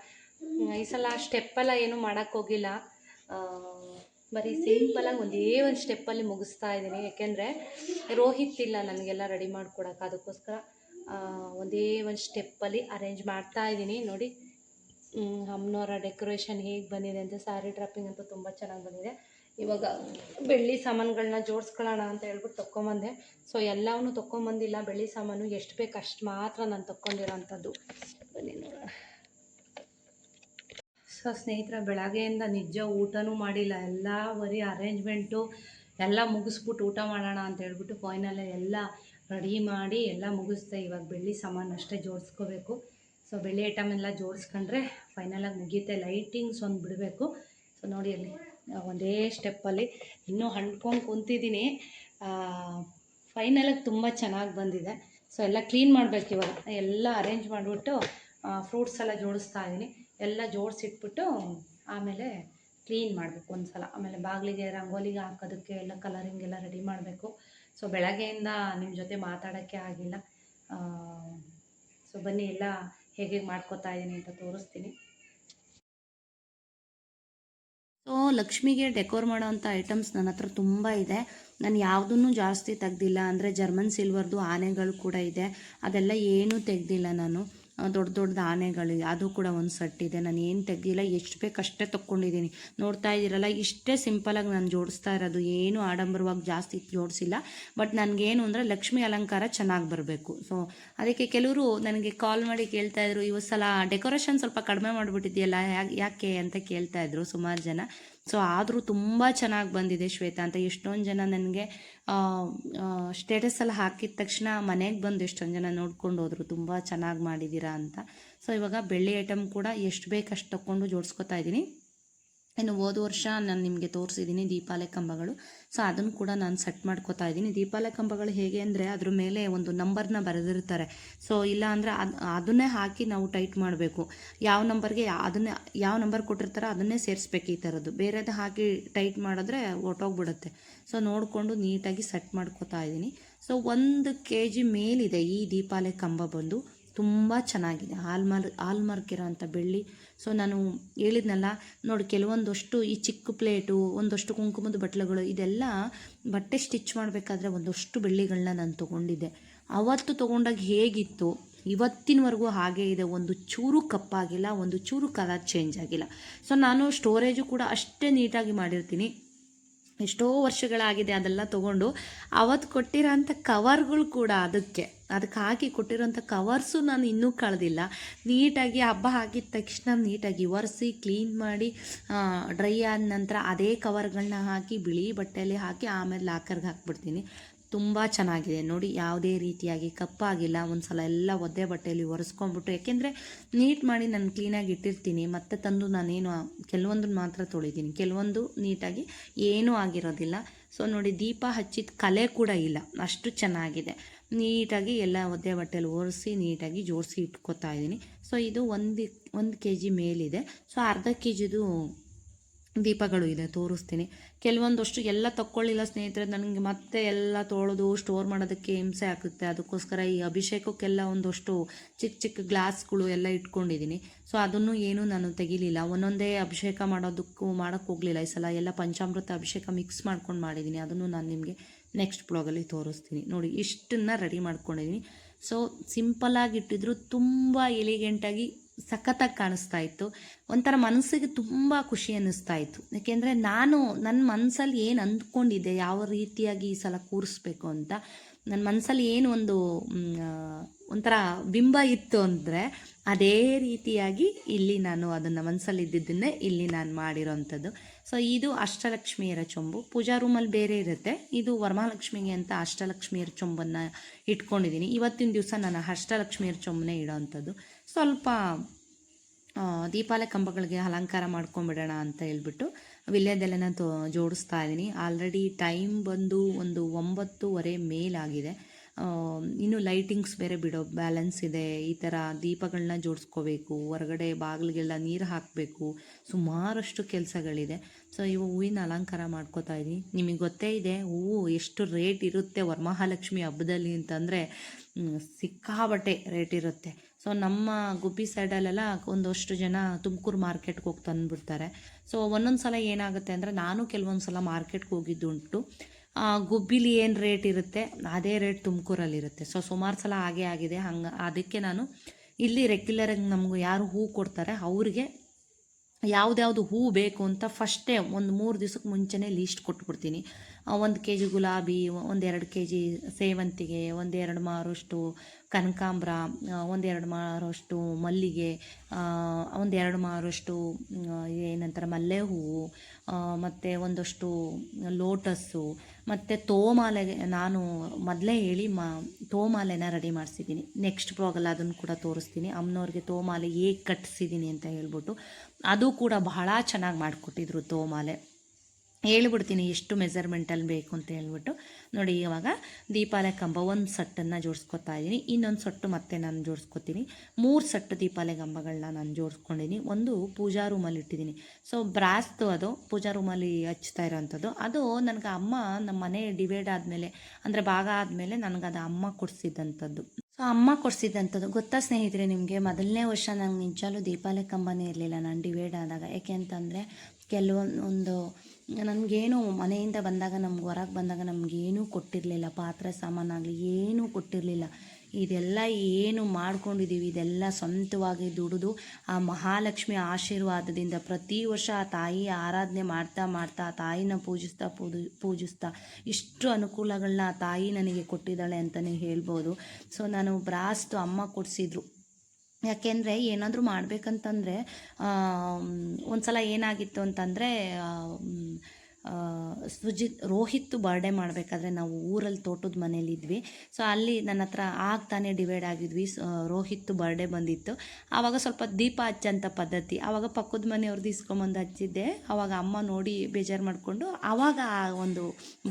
ಈ ಸಲ ಸ್ಟೆಪ್ಪೆಲ್ಲ ಏನು ಮಾಡೋಕ್ಕೆ ಹೋಗಿಲ್ಲ. ಆ, ಬರೀ ಸಿಂಪಲಾಗಿ ಒಂದೇ ಒಂದು ಸ್ಟೆಪ್ಪಲ್ಲಿ ಮುಗಿಸ್ತಾ ಇದ್ದೀನಿ ಯಾಕೆಂದರೆ ರೋಹಿತ್ ಇಲ್ಲ ನನಗೆಲ್ಲ ರೆಡಿ ಮಾಡಿಕೊಡಕ್ಕೆ ಅದಕ್ಕೋಸ್ಕರ ಒಂದೇ ಒಂದು ಸ್ಟೆಪ್ಪಲ್ಲಿ ಅರೇಂಜ್ ಮಾಡ್ತಾ ಇದ್ದೀನಿ. ನೋಡಿ ಅಮ್ಮನವರ ಡೆಕೋರೇಷನ್ ಹೇಗೆ ಬಂದಿದೆ ಅಂತ ಸ್ಯಾರಿ ಡ್ರಾಪಿಂಗ್ ಅಂತೂ ತುಂಬ ಚೆನ್ನಾಗಿ ಬಂದಿದೆ. ಇವಾಗ ಬೆಳ್ಳಿ ಸಾಮಾನುಗಳನ್ನ ಜೋಡಿಸ್ಕೊಳ್ಳೋಣ ಅಂತ ಹೇಳ್ಬಿಟ್ಟು ತೊಗೊಂಬಂದೆ ಸೊ ಎಲ್ಲವನ್ನೂ ತೊಗೊಂಬಂದಿಲ್ಲ ಬೆಳ್ಳಿ ಸಾಮಾನು ಎಷ್ಟು ಬೇಕು ಅಷ್ಟು ಮಾತ್ರ ನಾನು ತೊಗೊಂಡಿರೋ ಅಂಥದ್ದು ಬನ್ನಿ ಸೊ ಸ್ನೇಹಿತರ, ಬೆಳಗ್ಗೆಯಿಂದ ನಿಜ ಊಟನೂ ಮಾಡಿಲ್ಲ. ಎಲ್ಲ ಬರೀ ಅರೇಂಜ್ಮೆಂಟು ಎಲ್ಲ ಮುಗಿಸ್ಬಿಟ್ಟು ಊಟ ಮಾಡೋಣ ಅಂತ ಹೇಳ್ಬಿಟ್ಟು ಫೈನಲ್ ಎಲ್ಲ ರೆಡಿ ಮಾಡಿ ಎಲ್ಲ ಮುಗಿಸ್ದೆ. ಇವಾಗ ಬೆಳ್ಳಿ ಸಾಮಾನು ಅಷ್ಟೇ ಜೋಡಿಸ್ಕೋಬೇಕು. ಸೊ ಬೆಳ್ಳಿ ಐಟಮ್ ಎಲ್ಲ ಜೋಡಿಸ್ಕೊಂಡ್ರೆ ಫೈನಲಾಗಿ ಮುಗಿಯುತ್ತೆ. ಲೈಟಿಂಗ್ಸ್ ಒಂದು ಬಿಡಬೇಕು. ಸೊ ನೋಡಿ ಅಲ್ಲಿ ಒಂದೇ ಸ್ಟೆಪ್ಪಲ್ಲಿ ಇನ್ನೂ ಹಣ್ಕೊಂಡು ಕುಂತಿದ್ದೀನಿ. ಫೈನಲಾಗಿ ತುಂಬ ಚೆನ್ನಾಗಿ ಬಂದಿದೆ. ಸೊ ಎಲ್ಲ ಕ್ಲೀನ್ ಮಾಡಬೇಕು ಇವಾಗ. ಎಲ್ಲ ಅರೇಂಜ್ ಮಾಡಿಬಿಟ್ಟು ಫ್ರೂಟ್ಸ್ ಎಲ್ಲ ಜೋಡಿಸ್ತಾ ಇದ್ದೀನಿ. ಎಲ್ಲ ಜೋಡಿಸಿಟ್ಬಿಟ್ಟು ಆಮೇಲೆ ಕ್ಲೀನ್ ಮಾಡಬೇಕು ಒಂದು ಸಲ ಆಮೇಲೆ ಬಾಗಿಲಿಗೆ, ರಂಗೋಲಿಗೆ ಹಾಕೋದಕ್ಕೆ ಎಲ್ಲ ಕಲರಿಂಗ್ ಎಲ್ಲ ರೆಡಿ ಮಾಡಬೇಕು. ಸೊ ಬೆಳಗ್ಗೆಯಿಂದ ನಿಮ್ಮ ಜೊತೆ ಮಾತಾಡೋಕ್ಕೆ ಆಗಿಲ್ಲ. ಸೊ ಬನ್ನಿ, ಎಲ್ಲ ಹೇಗೆ ಮಾಡ್ಕೋತಾ ಇದ್ದೀನಿ ಅಂತ ತೋರಿಸ್ತೀನಿ. ಸೊ ಲಕ್ಷ್ಮಿಗೆ ಡೆಕೋರ್ ಮಾಡೋವಂಥ ಐಟಮ್ಸ್ ನನ್ನ ಹತ್ರ ತುಂಬ ಇದೆ. ನಾನು ಯಾವುದನ್ನು ಜಾಸ್ತಿ ತೆಗ್ದಿಲ್ಲ. ಅಂದರೆ ಜರ್ಮನ್ ಸಿಲ್ವರ್ದು ಆನೆಗಳು ಕೂಡ ಇದೆ. ಅದೆಲ್ಲ ಏನೂ ತೆಗ್ದಿಲ್ಲ ನಾನು. ದೊಡ್ಡ ದೊಡ್ಡದು ಆನೆಗಳು ಅದು ಕೂಡ ಒಂದು ಇದೆ ನಾನು ಏನು ತೆಗ್ದಿಲ್ಲ, ಎಷ್ಟು ಬೇಕು ಅಷ್ಟೇ ತೊಗೊಂಡಿದ್ದೀನಿ ನೋಡ್ತಾ ಇದ್ದೀರಲ್ಲ, ಇಷ್ಟೇ ಸಿಂಪಲಾಗಿ ನಾನು ಜೋಡಿಸ್ತಾ ಇರೋದು. ಏನು ಆಡಂಬರವಾಗಿ ಜಾಸ್ತಿ ಜೋಡಿಸಿಲ್ಲ. ಬಟ್ ನನಗೇನು ಅಂದರೆ ಲಕ್ಷ್ಮಿ ಅಲಂಕಾರ ಚೆನ್ನಾಗಿ ಬರಬೇಕು. ಸೊ ಅದಕ್ಕೆ ಕೆಲವರು ನನಗೆ ಕಾಲ್ ಮಾಡಿ ಕೇಳ್ತಾಯಿದ್ರು ಇವತ್ತು ಸಲ ಡೆಕೋರೇಷನ್ ಸ್ವಲ್ಪ ಕಡಿಮೆ ಮಾಡಿಬಿಟ್ಟಿದೆಯಲ್ಲ ಯಾಕೆ ಅಂತ ಕೇಳ್ತಾ ಇದ್ರು ಸುಮಾರು ಜನ. ಸೊ ಆದರೂ ತುಂಬ ಚೆನ್ನಾಗಿ ಬಂದಿದೆ ಶ್ವೇತಾ ಅಂತ. ಎಷ್ಟೊಂದು ಜನ ನನಗೆ ಸ್ಟೇಟಸಲ್ಲಿ ಹಾಕಿದ ತಕ್ಷಣ ಮನೆಗೆ ಬಂದು ಎಷ್ಟೊಂದು ಜನ ನೋಡ್ಕೊಂಡು ಹೋದರು, ತುಂಬ ಚೆನ್ನಾಗಿ ಮಾಡಿದ್ದೀರಾ ಅಂತ. ಸೊ ಇವಾಗ ಬೆಳ್ಳಿ ಐಟಮ್ ಕೂಡ ಎಷ್ಟು ಬೇಕು ಅಷ್ಟು ತಗೊಂಡು ಜೋಡಿಸ್ಕೊತಾ ಇದ್ದೀನಿ ಇನ್ನು ಹೋದ ವರ್ಷ ನಾನು ನಿಮಗೆ ತೋರಿಸಿದ್ದೀನಿ ದೀಪಾಲೆ ಕಂಬಗಳು ಸೊ ಅದನ್ನು ಕೂಡ ನಾನು ಸೆಟ್ ಮಾಡ್ಕೋತಾ ಇದ್ದೀನಿ. ದೀಪಾಲೆ ಕಂಬಗಳು ಹೇಗೆ ಅಂದರೆ ಅದ್ರ ಮೇಲೆ ಒಂದು ನಂಬರ್ನ ಬರೆದಿರ್ತಾರೆ. ಸೊ ಇಲ್ಲ ಅಂದರೆ ಅದು, ಅದನ್ನೇ ಹಾಕಿ ನಾವು ಟೈಟ್ ಮಾಡಬೇಕು. ಯಾವ ನಂಬರ್ಗೆ ಅದನ್ನೇ, ಯಾವ ನಂಬರ್ ಕೊಟ್ಟಿರ್ತಾರೋ ಅದನ್ನೇ ಸೇರಿಸ್ಬೇಕು ಈ ಥರದ್ದು ಬೇರೆದು ಹಾಕಿ ಟೈಟ್ ಮಾಡಿದ್ರೆ ಒಟ್ಟೋಗ್ಬಿಡುತ್ತೆ. ಸೊ ನೋಡಿಕೊಂಡು ನೀಟಾಗಿ ಸೆಟ್ ಮಾಡ್ಕೋತಾ ಇದ್ದೀನಿ. ಸೊ ಒಂದು ಕೆ ಜಿ ಮೇಲಿದೆ ಈ ದೀಪಾಲೆ ಕಂಬ ಬಂದು. ತುಂಬ ಚೆನ್ನಾಗಿದೆ. ಹಾಲ್ಮಾರ್ ಹಾಲ್ಮಾರ್ಕ್ ಇರೋಂಥ ಬೆಳ್ಳಿ. ಸೊ ನಾನು ಹೇಳಿದ್ನಲ್ಲ, ನೋಡಿ, ಕೆಲವೊಂದಷ್ಟು ಈ ಚಿಕ್ಕ ಪ್ಲೇಟು, ಒಂದಷ್ಟು ಕುಂಕುಮದ ಬಟ್ಲುಗಳು, ಇದೆಲ್ಲ ಬಟ್ಟೆ ಸ್ಟಿಚ್ ಮಾಡಬೇಕಾದ್ರೆ ಒಂದಷ್ಟು ಬೆಳ್ಳಿಗಳನ್ನ ನಾನು ತೊಗೊಂಡಿದ್ದೆ. ಅವತ್ತು ತೊಗೊಂಡಾಗ ಹೇಗಿತ್ತು? ಇವತ್ತಿನವರೆಗೂ ಹಾಗೇ ಇದೆ. ಒಂದು ಚೂರು ಕಪ್ಪಾಗಿಲ್ಲ, ಒಂದು ಚೂರು ಕಲರ್ ಚೇಂಜ್ ಆಗಿಲ್ಲ. ಸೊ ನಾನು ಸ್ಟೋರೇಜು ಕೂಡ ಅಷ್ಟೇ ನೀಟಾಗಿ ಮಾಡಿರ್ತೀನಿ. ಎಷ್ಟೋ ವರ್ಷಗಳಾಗಿದೆ ಅದೆಲ್ಲ ತೊಗೊಂಡು, ಅವತ್ತು ಕೊಟ್ಟಿರೋಂಥ ಕವರ್ಗಳು ಕೂಡ ಅದಕ್ಕೆ. ಅದಕ್ಕೆ ಹಾಕಿ ಕೊಟ್ಟಿರೋಂಥ ಕವರ್ಸು ನಾನು ಇನ್ನೂ ಕಳೆದಿಲ್ಲ. ನೀಟಾಗಿ ಹಬ್ಬ ಹಾಕಿದ ತಕ್ಷಣ ನೀಟಾಗಿ ಒರೆಸಿ, ಕ್ಲೀನ್ ಮಾಡಿ ಡ್ರೈ ಆದ ನಂತರ ಅದೇ ಕವರ್ಗಳನ್ನ ಹಾಕಿ, ಬಿಳಿ ಬಟ್ಟೆಯಲ್ಲಿ ಹಾಕಿ ಆಮೇಲೆ ಲಾಕರ್ಗೆ ಹಾಕ್ಬಿಡ್ತೀನಿ. ತುಂಬ ಚೆನ್ನಾಗಿದೆ. ನೋಡಿ, ಯಾವುದೇ ರೀತಿಯಾಗಿ ಕಪ್ಪಾಗಿಲ್ಲ. ಒಂದು ಸಲ ಎಲ್ಲ ಒದ್ದೆ ಬಟ್ಟೆಯಲ್ಲಿ ಒರೆಸ್ಕೊಂಡ್ಬಿಟ್ಟು, ಯಾಕೆಂದರೆ ನೀಟ್ ಮಾಡಿ ನಾನು ಕ್ಲೀನಾಗಿ ಇಟ್ಟಿರ್ತೀನಿ. ಮತ್ತೆ ತಂದು ನಾನೇನು ಕೆಲವೊಂದನ್ನು ಮಾತ್ರ ತೊಳಿತೀನಿ. ಕೆಲವೊಂದು ನೀಟಾಗಿ ಏನೂ ಆಗಿರೋದಿಲ್ಲ. ಸೊ, ನೋಡಿ, ದೀಪ ಹಚ್ಚಿದ ಕಲೆ ಕೂಡ ಇಲ್ಲ. ಅಷ್ಟು ಚೆನ್ನಾಗಿದೆ. ನೀಟಾಗಿ ಎಲ್ಲ ಒದ್ದೆ ಬಟ್ಟೆಲಿ ಒರೆಸಿ ನೀಟಾಗಿ ಜೋಡಿಸಿ ಇಟ್ಕೋತಾ ಇದ್ದೀನಿ. ಸೊ ಇದು ಒಂದು ಒಂದು ಕೆ ಜಿ ಮೇಲಿದೆ. ಸೊ ಅರ್ಧ ಕೆ ಜಿದು ದೀಪಗಳು ಇದೆ, ತೋರಿಸ್ತೀನಿ. ಕೆಲವೊಂದಷ್ಟು ಎಲ್ಲ ತಕ್ಕೊಳ್ಳಿಲ್ಲ ಸ್ನೇಹಿತರೆ, ನನಗೆ ಮತ್ತೆ ಎಲ್ಲ ತೊಳೆದು ಸ್ಟೋರ್ ಮಾಡೋದಕ್ಕೆ ಹಿಂಸೆ ಆಗುತ್ತೆ. ಅದಕ್ಕೋಸ್ಕರ ಈ ಅಭಿಷೇಕಕ್ಕೆಲ್ಲ ಒಂದಷ್ಟು ಚಿಕ್ಕ ಚಿಕ್ಕ ಗ್ಲಾಸ್ಗಳು ಎಲ್ಲ ಇಟ್ಕೊಂಡಿದ್ದೀನಿ. ಸೊ ಅದನ್ನು ಏನೂ ನಾನು ತೆಗಿಲಿಲ್ಲ. ಒಂದೊಂದೇ ಅಭಿಷೇಕ ಮಾಡೋದಕ್ಕೂ ಮಾಡೋಕ್ಕೆ ಹೋಗಲಿಲ್ಲ. ಈ ಸಲ ಎಲ್ಲ ಪಂಚಾಮೃತ ಅಭಿಷೇಕ ಮಿಕ್ಸ್ ಮಾಡ್ಕೊಂಡು ಮಾಡಿದ್ದೀನಿ. ಅದನ್ನು ನಾನು ನಿಮಗೆ ನೆಕ್ಸ್ಟ್ ಬ್ಲಾಗಲ್ಲಿ ತೋರಿಸ್ತೀನಿ. ನೋಡಿ, ಇಷ್ಟನ್ನು ರೆಡಿ ಮಾಡ್ಕೊಂಡಿದ್ದೀನಿ ಸೊ ಸಿಂಪಲ್ಲಾಗಿ ಇಟ್ಟಿದ್ರು ತುಂಬ ಎಲಿಗೆಂಟಾಗಿ ಸಖತ್ತಾಗಿ ಕಾಣಿಸ್ತಾ ಇತ್ತು. ಒಂಥರ ಮನಸ್ಸಿಗೆ ತುಂಬ ಖುಷಿ ಅನ್ನಿಸ್ತಾ ಇತ್ತು. ಯಾಕೆಂದರೆ ನಾನು ನನ್ನ ಮನಸ್ಸಲ್ಲಿ ಏನು ಅಂದ್ಕೊಂಡಿದ್ದೆ, ಯಾವ ರೀತಿಯಾಗಿ ಈ ಸಲ ಕೂರಿಸ್ಬೇಕು ಅಂತ ನನ್ನ ಮನಸ್ಸಲ್ಲಿ ಏನು ಒಂದು ಒಂಥರ ಬಿಂಬ ಇತ್ತು ಅಂದರೆ ಅದೇ ರೀತಿಯಾಗಿ ಇಲ್ಲಿ ನಾನು ಅದನ್ನು ಮನಸ್ಸಲ್ಲಿದ್ದಿದ್ದನ್ನೇ ಇಲ್ಲಿ ನಾನು ಮಾಡಿರೋವಂಥದ್ದು ಸೊ ಇದು ಅಷ್ಟಲಕ್ಷ್ಮಿಯರ ಚೊಂಬು. ಪೂಜಾ ರೂಮಲ್ಲಿ ಬೇರೆ ಇರುತ್ತೆ. ಇದು ವರಮಹಾಲಕ್ಷ್ಮಿಗೆ ಅಂತ ಅಷ್ಟಲಕ್ಷ್ಮಿಯರ ಚೊಂಬನ್ನು ಇಟ್ಕೊಂಡಿದ್ದೀನಿ. ಇವತ್ತಿನ ದಿವಸ ನಾನು ಅಷ್ಟಲಕ್ಷ್ಮಿಯರ ಚೊಂಬನೇ ಇಡೋವಂಥದ್ದು ಸ್ವಲ್ಪ ದೀಪಾಲೆ ಕಂಬಗಳಿಗೆ ಅಲಂಕಾರ ಮಾಡ್ಕೊಂಬಿಡೋಣ ಅಂತ ಹೇಳ್ಬಿಟ್ಟು ವಿಲ್ಯದೆಲ್ಲನ ತೋ, ಜೋಡಿಸ್ತಾ ಇದ್ದೀನಿ. ಆಲ್ರೆಡಿ ಟೈಮ್ ಬಂದು ಒಂದು ಒಂಬತ್ತುವರೆ ಮೇಲಾಗಿದೆ. ಇನ್ನು ಲೈಟಿಂಗ್ಸ್ ಬೇರೆ ಬಿಡೋ ಬ್ಯಾಲೆನ್ಸ್ ಇದೆ. ಈ ಥರ ದೀಪಗಳನ್ನ ಜೋಡಿಸ್ಕೋಬೇಕು, ಹೊರಗಡೆ ಬಾಗಿಲಿಗೆಲ್ಲ ನೀರು ಹಾಕಬೇಕು, ಸುಮಾರಷ್ಟು ಕೆಲಸಗಳಿದೆ. ಸೊ ಇವು ಹೂವಿನ ಅಲಂಕಾರ ಮಾಡ್ಕೋತಾ ಇದ್ದೀನಿ ನಿಮಗೆ ಗೊತ್ತೇ ಇದೆ ಹೂವು ಎಷ್ಟು ರೇಟ್ ಇರುತ್ತೆ ವರಮಹಾಲಕ್ಷ್ಮಿ ಹಬ್ಬದಲ್ಲಿ ಅಂತಂದರೆ ಸಿಕ್ಕಾಬಟ್ಟೆ ರೇಟ್ ಇರುತ್ತೆ. ಸೊ ನಮ್ಮ ಗುಬ್ಬಿ ಸೈಡಲ್ಲೆಲ್ಲ ಒಂದಷ್ಟು ಜನ ತುಮಕೂರು ಮಾರ್ಕೆಟ್ಗೆ ಹೋಗಿ ತಂದುಬಿಡ್ತಾರೆ. ಸೊ ಒಂದೊಂದು ಸಲ ಏನಾಗುತ್ತೆ ಅಂದರೆ, ನಾನು ಕೆಲವೊಂದು ಸಲ ಮಾರ್ಕೆಟ್ಗೆ ಹೋಗಿದ್ದುಂಟು. ಗುಬ್ಬಿಲಿ ಏನು ರೇಟ್ ಇರುತ್ತೆ? ಅದೇ ರೇಟ್ ತುಮಕೂರಲ್ಲಿರುತ್ತೆ. ಸೊ ಸುಮಾರು ಸಲ ಹಾಗೆ ಆಗಿದೆ. ಹಂಗೆ, ಅದಕ್ಕೆ ನಾನು ಇಲ್ಲಿ ರೆಗ್ಯುಲರಾಗಿ ನಮಗೂ ಯಾರು ಹೂ ಕೊಡ್ತಾರೆ, ಅವ್ರಿಗೆ ಯಾವುದ್ಯಾವ್ದು ಹೂ ಬೇಕು ಅಂತ ಫಸ್ಟೇ ಒಂದು ಮೂರು ದಿವ್ಸಕ್ಕೆ ಮುಂಚೆನೇ ಲೀಸ್ಟ್ ಕೊಟ್ಬಿಡ್ತೀನಿ. ಒಂದು ಕೆ ಜಿ ಗುಲಾಬಿ ಒಂದೆರಡು ಕೆ ಜಿ ಸೇವಂತಿಗೆ ಒಂದೆರಡು ಮಾರಷ್ಟು ಕನಕಾಂಬ್ರ ಒಂದೆರಡು ಮಾರಷ್ಟು ಮಲ್ಲಿಗೆ ಒಂದೆರಡು ಮಾರಷ್ಟು ಏನಂತಾರೆ, ಮಲ್ಲೆ ಹೂವು ಮತ್ತು ಒಂದಷ್ಟು ಲೋಟಸ್ಸು ಮತ್ತು ತೋಮಾಲೆಗೆ ನಾನು ಮೊದಲೇ ಹೇಳಿ ಮಾ, ತೋಮಾಲೆನ ರೆಡಿ ಮಾಡಿಸಿದ್ದೀನಿ. ನೆಕ್ಸ್ಟ್ ಬ್ಲಾಗಲ್ಲಿ ಅದನ್ನು ಕೂಡ ತೋರಿಸ್ತೀನಿ. ಅಮ್ಮನವ್ರಿಗೆ ತೋಮಾಲೆ ಹೇಗೆ ಕಟ್ಟಿಸಿದ್ದೀನಿ ಅಂತ ಹೇಳ್ಬಿಟ್ಟು. ಅದು ಕೂಡ ಬಹಳ ಚೆನ್ನಾಗಿ ಮಾಡಿಕೊಟ್ಟಿದ್ರು ತೋಮಾಲೆ. ಹೇಳ್ಬಿಡ್ತೀನಿ ಎಷ್ಟು ಮೆಸರ್ಮೆಂಟಲ್ಲಿ ಬೇಕು ಅಂತ ಹೇಳ್ಬಿಟ್ಟು. ನೋಡಿ, ಇವಾಗ ದೀಪಾಲೆ ಕಂಬ ಒಂದು ಸಟ್ಟನ್ನು ಜೋಡಿಸ್ಕೊತಾ ಇದ್ದೀನಿ ಇನ್ನೊಂದು ಸಟ್ಟು ಮತ್ತೆ ನಾನು ಜೋಡಿಸ್ಕೊತೀನಿ. ಮೂರು ಸಟ್ಟು ದೀಪಾಲೆ ಕಂಬಗಳನ್ನ ನಾನು ಜೋಡಿಸ್ಕೊಂಡಿದ್ದೀನಿ ಒಂದು ಪೂಜಾ ರೂಮಲ್ಲಿ ಇಟ್ಟಿದ್ದೀನಿ ಸೊ ಬ್ರಾಸ್ತು ಅದು, ಪೂಜಾ ರೂಮಲ್ಲಿ ಹಚ್ತಾ ಇರೋವಂಥದ್ದು ಅದು ನನಗೆ ಅಮ್ಮ ನಮ್ಮ ಮನೆ ಡಿವೈಡ್ ಆದಮೇಲೆ, ಅಂದರೆ ಭಾಗ ಆದಮೇಲೆ ನನಗೆ ಅದು ಅಮ್ಮ ಕೊಡಿಸಿದ್ದಂಥದ್ದು ಸೊ ಅಮ್ಮ ಕೊಡಿಸಿದ್ದಂಥದ್ದು ಗೊತ್ತಾ ಸ್ನೇಹಿತರೆ ನಿಮಗೆ? ಮೊದಲನೇ ವರ್ಷ ನಂಗೆ ನಿಜಾಲು ದೀಪಾಲೆ ಕಂಬನೇ ಇರಲಿಲ್ಲ. ನಾನು ಡಿವೈಡ್ ಆದಾಗ. ಯಾಕೆ ಅಂತಂದರೆ, ಕೆಲವೊಂದು ನನಗೇನು ಮನೆಯಿಂದ ಬಂದಾಗ ನಮ್ಗೆ ಹೊರಗೆ ಬಂದಾಗ ನಮಗೇನೂ ಕೊಟ್ಟಿರಲಿಲ್ಲ. ಪಾತ್ರೆ ಸಾಮಾನಾಗಲಿ ಏನೂ ಕೊಟ್ಟಿರಲಿಲ್ಲ. ಇದೆಲ್ಲ ಏನು ಮಾಡ್ಕೊಂಡಿದ್ದೀವಿ ಇದೆಲ್ಲ ಸ್ವಂತವಾಗಿ ದುಡಿದು ಆ ಮಹಾಲಕ್ಷ್ಮಿ ಆಶೀರ್ವಾದದಿಂದ ಪ್ರತಿ ವರ್ಷ ಆ ತಾಯಿ ಆರಾಧನೆ ಮಾಡ್ತಾ ಮಾಡ್ತಾ, ಆ ತಾಯಿನ ಪೂಜಿಸ್ತಾ ಪೂಜಿ, ಪೂಜಿಸ್ತಾ ಇಷ್ಟು ಅನುಕೂಲಗಳನ್ನ ಆ ತಾಯಿ ನನಗೆ ಕೊಟ್ಟಿದ್ದಾಳೆ ಅಂತಲೇ ಹೇಳ್ಬೋದು. ಸೊ ನಾನು ಬ್ರಾಸ್ತು ಅಮ್ಮ ಕೊಡಿಸಿದ್ರು. ಯಾಕೆಂದರೆ ಏನಾದರೂ ಮಾಡಬೇಕಂತಂದರೆ ಒಂದು ಸಲ ಏನಾಗಿತ್ತು ಅಂತಂದರೆ ಸುಜಿತ್ ರೋಹಿತ್ ಬರ್ಡೇ ಮಾಡಬೇಕಾದ್ರೆ ನಾವು ಊರಲ್ಲಿ ತೋಟದ ಮನೇಲಿದ್ವಿ ಸೊ ಅಲ್ಲಿ ನನ್ನ ಹತ್ರ ಆಗ್ತಾನೆ ತಾನೇ ಡಿವೈಡ್ ಆಗಿದ್ವಿ. ರೋಹಿತ್ ಬರ್ಡೇ ಬಂದಿತ್ತು. ಆವಾಗ ಸ್ವಲ್ಪ ದೀಪ ಹಚ್ಚಂತ ಪದ್ಧತಿ. ಆವಾಗ ಪಕ್ಕದ ಮನೆಯವ್ರದ್ದು ಇಸ್ಕೊಂಬಂದು ಹಚ್ಚಿದ್ದೆ. ಆವಾಗ ಅಮ್ಮ ನೋಡಿ ಬೇಜಾರು ಮಾಡಿಕೊಂಡು ಆವಾಗ ಆ ಒಂದು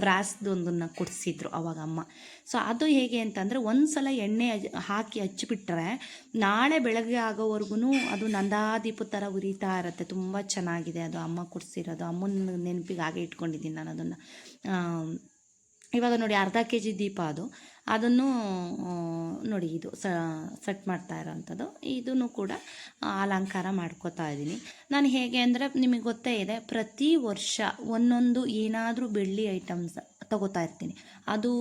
ಬ್ರಾಸ್ದೊಂದನ್ನು ಕೊಡಿಸಿದ್ರು ಆವಾಗ ಅಮ್ಮ. ಸೊ ಅದು ಹೇಗೆ ಅಂತಂದರೆ ಒಂದು ಸಲ ಎಣ್ಣೆ ಹಾಕಿ ಹಚ್ಚಿಬಿಟ್ರೆ ನಾಳೆ ಬೆಳಗ್ಗೆ ಆಗೋವರೆಗೂ ಅದು ನಂದಾದೀಪ ಥರ ಉರಿತಾ ಇರುತ್ತೆ. ತುಂಬ ಚೆನ್ನಾಗಿದೆ ಅದು ಅಮ್ಮ ಕೊಡಿಸಿರೋದು. ಅಮ್ಮನ ನೆನಪಿಗೆ ಹಾಗೆ ಇಟ್ಕೊಂಡಿದ್ದೀನಿ ನಾನು ಅದನ್ನು. ಇವಾಗ ನೋಡಿ ಅರ್ಧ ಕೆ ಜಿ ದೀಪ ಅದು. ಅದನ್ನು ನೋಡಿ ಇದು ಸೆಟ್ ಮಾಡ್ತಾ ಇರೋವಂಥದ್ದು ಇದನ್ನು ಕೂಡ ಅಲಂಕಾರ ಮಾಡ್ಕೋತಾ ಇದ್ದೀನಿ. ನಾನು ಹೇಗೆ ಅಂದರೆ ನಿಮಗೆ ಗೊತ್ತೇ ಇದೆ, ಪ್ರತಿ ವರ್ಷ ಒಂದೊಂದು ಏನಾದರೂ ಬೆಳ್ಳಿ ಐಟಮ್ಸ್ ತಗೋತಾ ಇರ್ತೀನಿ. ಅದು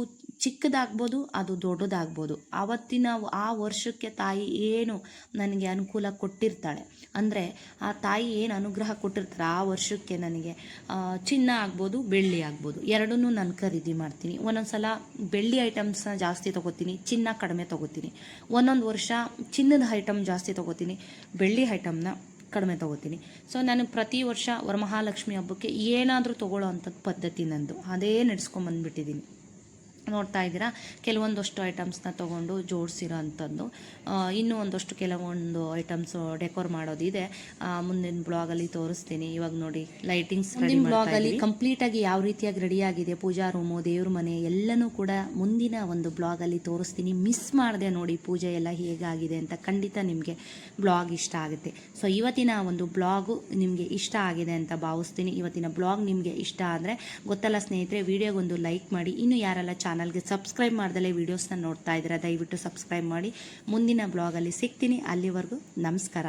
ಚಿಕ್ಕದಾಗ್ಬೋದು, ಅದು ದೊಡ್ಡದಾಗ್ಬೋದು. ಆವತ್ತಿನ ಆ ವರ್ಷಕ್ಕೆ ತಾಯಿ ಏನು ನನಗೆ ಅನುಕೂಲ ಕೊಟ್ಟಿರ್ತಾಳೆ? ಅಂದರೆ ಆ ತಾಯಿ ಏನು ಅನುಗ್ರಹ ಕೊಟ್ಟಿರ್ತಾರೆ ಆ ವರ್ಷಕ್ಕೆ ನನಗೆ? ಚಿನ್ನ ಆಗ್ಬೋದು, ಬೆಳ್ಳಿ ಆಗ್ಬೋದು. ಎರಡನ್ನೂ ನಾನು ಖರೀದಿ ಮಾಡ್ತೀನಿ. ಒಂದೊಂದು ಸಲ ಬೆಳ್ಳಿ ಐಟಮ್ಸ್ನ ಜಾಸ್ತಿ ತೊಗೋತೀನಿ, ಚಿನ್ನ ಕಡಿಮೆ ತೊಗೋತೀನಿ. ಒಂದೊಂದು ವರ್ಷ ಚಿನ್ನದ ಐಟಮ್ ಜಾಸ್ತಿ ತೊಗೋತೀನಿ, ಬೆಳ್ಳಿ ಐಟಮ್ನ ಕಡಿಮೆ ತೊಗೋತೀನಿ. ಸೊ ನಾನು ಪ್ರತಿ ವರ್ಷ ವರಮಹಾಲಕ್ಷ್ಮಿ ಹಬ್ಬಕ್ಕೆ ಏನಾದರೂ ತೊಗೊಳ್ಳೋ ಅಂಥದ್ದು ಪದ್ಧತಿ ನಂದು. ಅದೇ ನಡೆಸ್ಕೊಂಬಂದ್ಬಿಟ್ಟಿದ್ದೀನಿ ನೋಡ್ತಾ ಇದ್ದೀರಾ? ಕೆಲವೊಂದಷ್ಟು ಐಟಮ್ಸ್ನ ತೊಗೊಂಡು ಜೋಡಿಸಿರೋ ಅಂಥದ್ದು ಇನ್ನೂ ಒಂದಷ್ಟು ಕೆಲವೊಂದು ಐಟಮ್ಸು ಡೆಕೋರ್ ಮಾಡೋದಿದೆ. ಮುಂದಿನ ಬ್ಲಾಗಲ್ಲಿ ತೋರಿಸ್ತೀನಿ. ಇವಾಗ ನೋಡಿ ಲೈಟಿಂಗ್ಸ್ ಮುಂದಿನ ಬ್ಲಾಗಲ್ಲಿ ಕಂಪ್ಲೀಟಾಗಿ ಯಾವ ರೀತಿಯಾಗಿ ರೆಡಿಯಾಗಿದೆ ಪೂಜಾ ರೂಮು ದೇವ್ರ ಮನೆ ಎಲ್ಲನೂ ಕೂಡ ಮುಂದಿನ ಒಂದು ಬ್ಲಾಗಲ್ಲಿ ತೋರಿಸ್ತೀನಿ. ಮಿಸ್ ಮಾಡಿದೆ ನೋಡಿ ಪೂಜೆ ಎಲ್ಲ ಹೇಗಾಗಿದೆ ಅಂತ ಖಂಡಿತ ನಿಮಗೆ ಬ್ಲಾಗ್ ಇಷ್ಟ ಆಗುತ್ತೆ. ಸೊ ಇವತ್ತಿನ ಒಂದು ಬ್ಲಾಗು ನಿಮಗೆ ಇಷ್ಟ ಆಗಿದೆ ಅಂತ ಭಾವಿಸ್ತೀನಿ. ಇವತ್ತಿನ ಬ್ಲಾಗ್ ನಿಮಗೆ ಇಷ್ಟ ಆದರೆ ಗೊತ್ತಲ್ಲ ಸ್ನೇಹಿತರೆ ವಿಡಿಯೋಗೊಂದು ಲೈಕ್ ಮಾಡಿ. ಇನ್ನು ಯಾರೆಲ್ಲ ಚಾನಲ್ಗೆ ಸಬ್ಸ್ಕ್ರೈಬ್ ಮಾಡ್ದಲೇ ವೀಡಿಯೋಸ್ನ ನೋಡ್ತಾ ಇದ್ದೀರಾ ದಯವಿಟ್ಟು ಸಬ್ಸ್ಕ್ರೈಬ್ ಮಾಡಿ. ಮುಂದಿನ ಬ್ಲಾಗಲ್ಲಿ ಸಿಗ್ತೀನಿ. ಅಲ್ಲಿವರೆಗೂ ನಮಸ್ಕಾರ.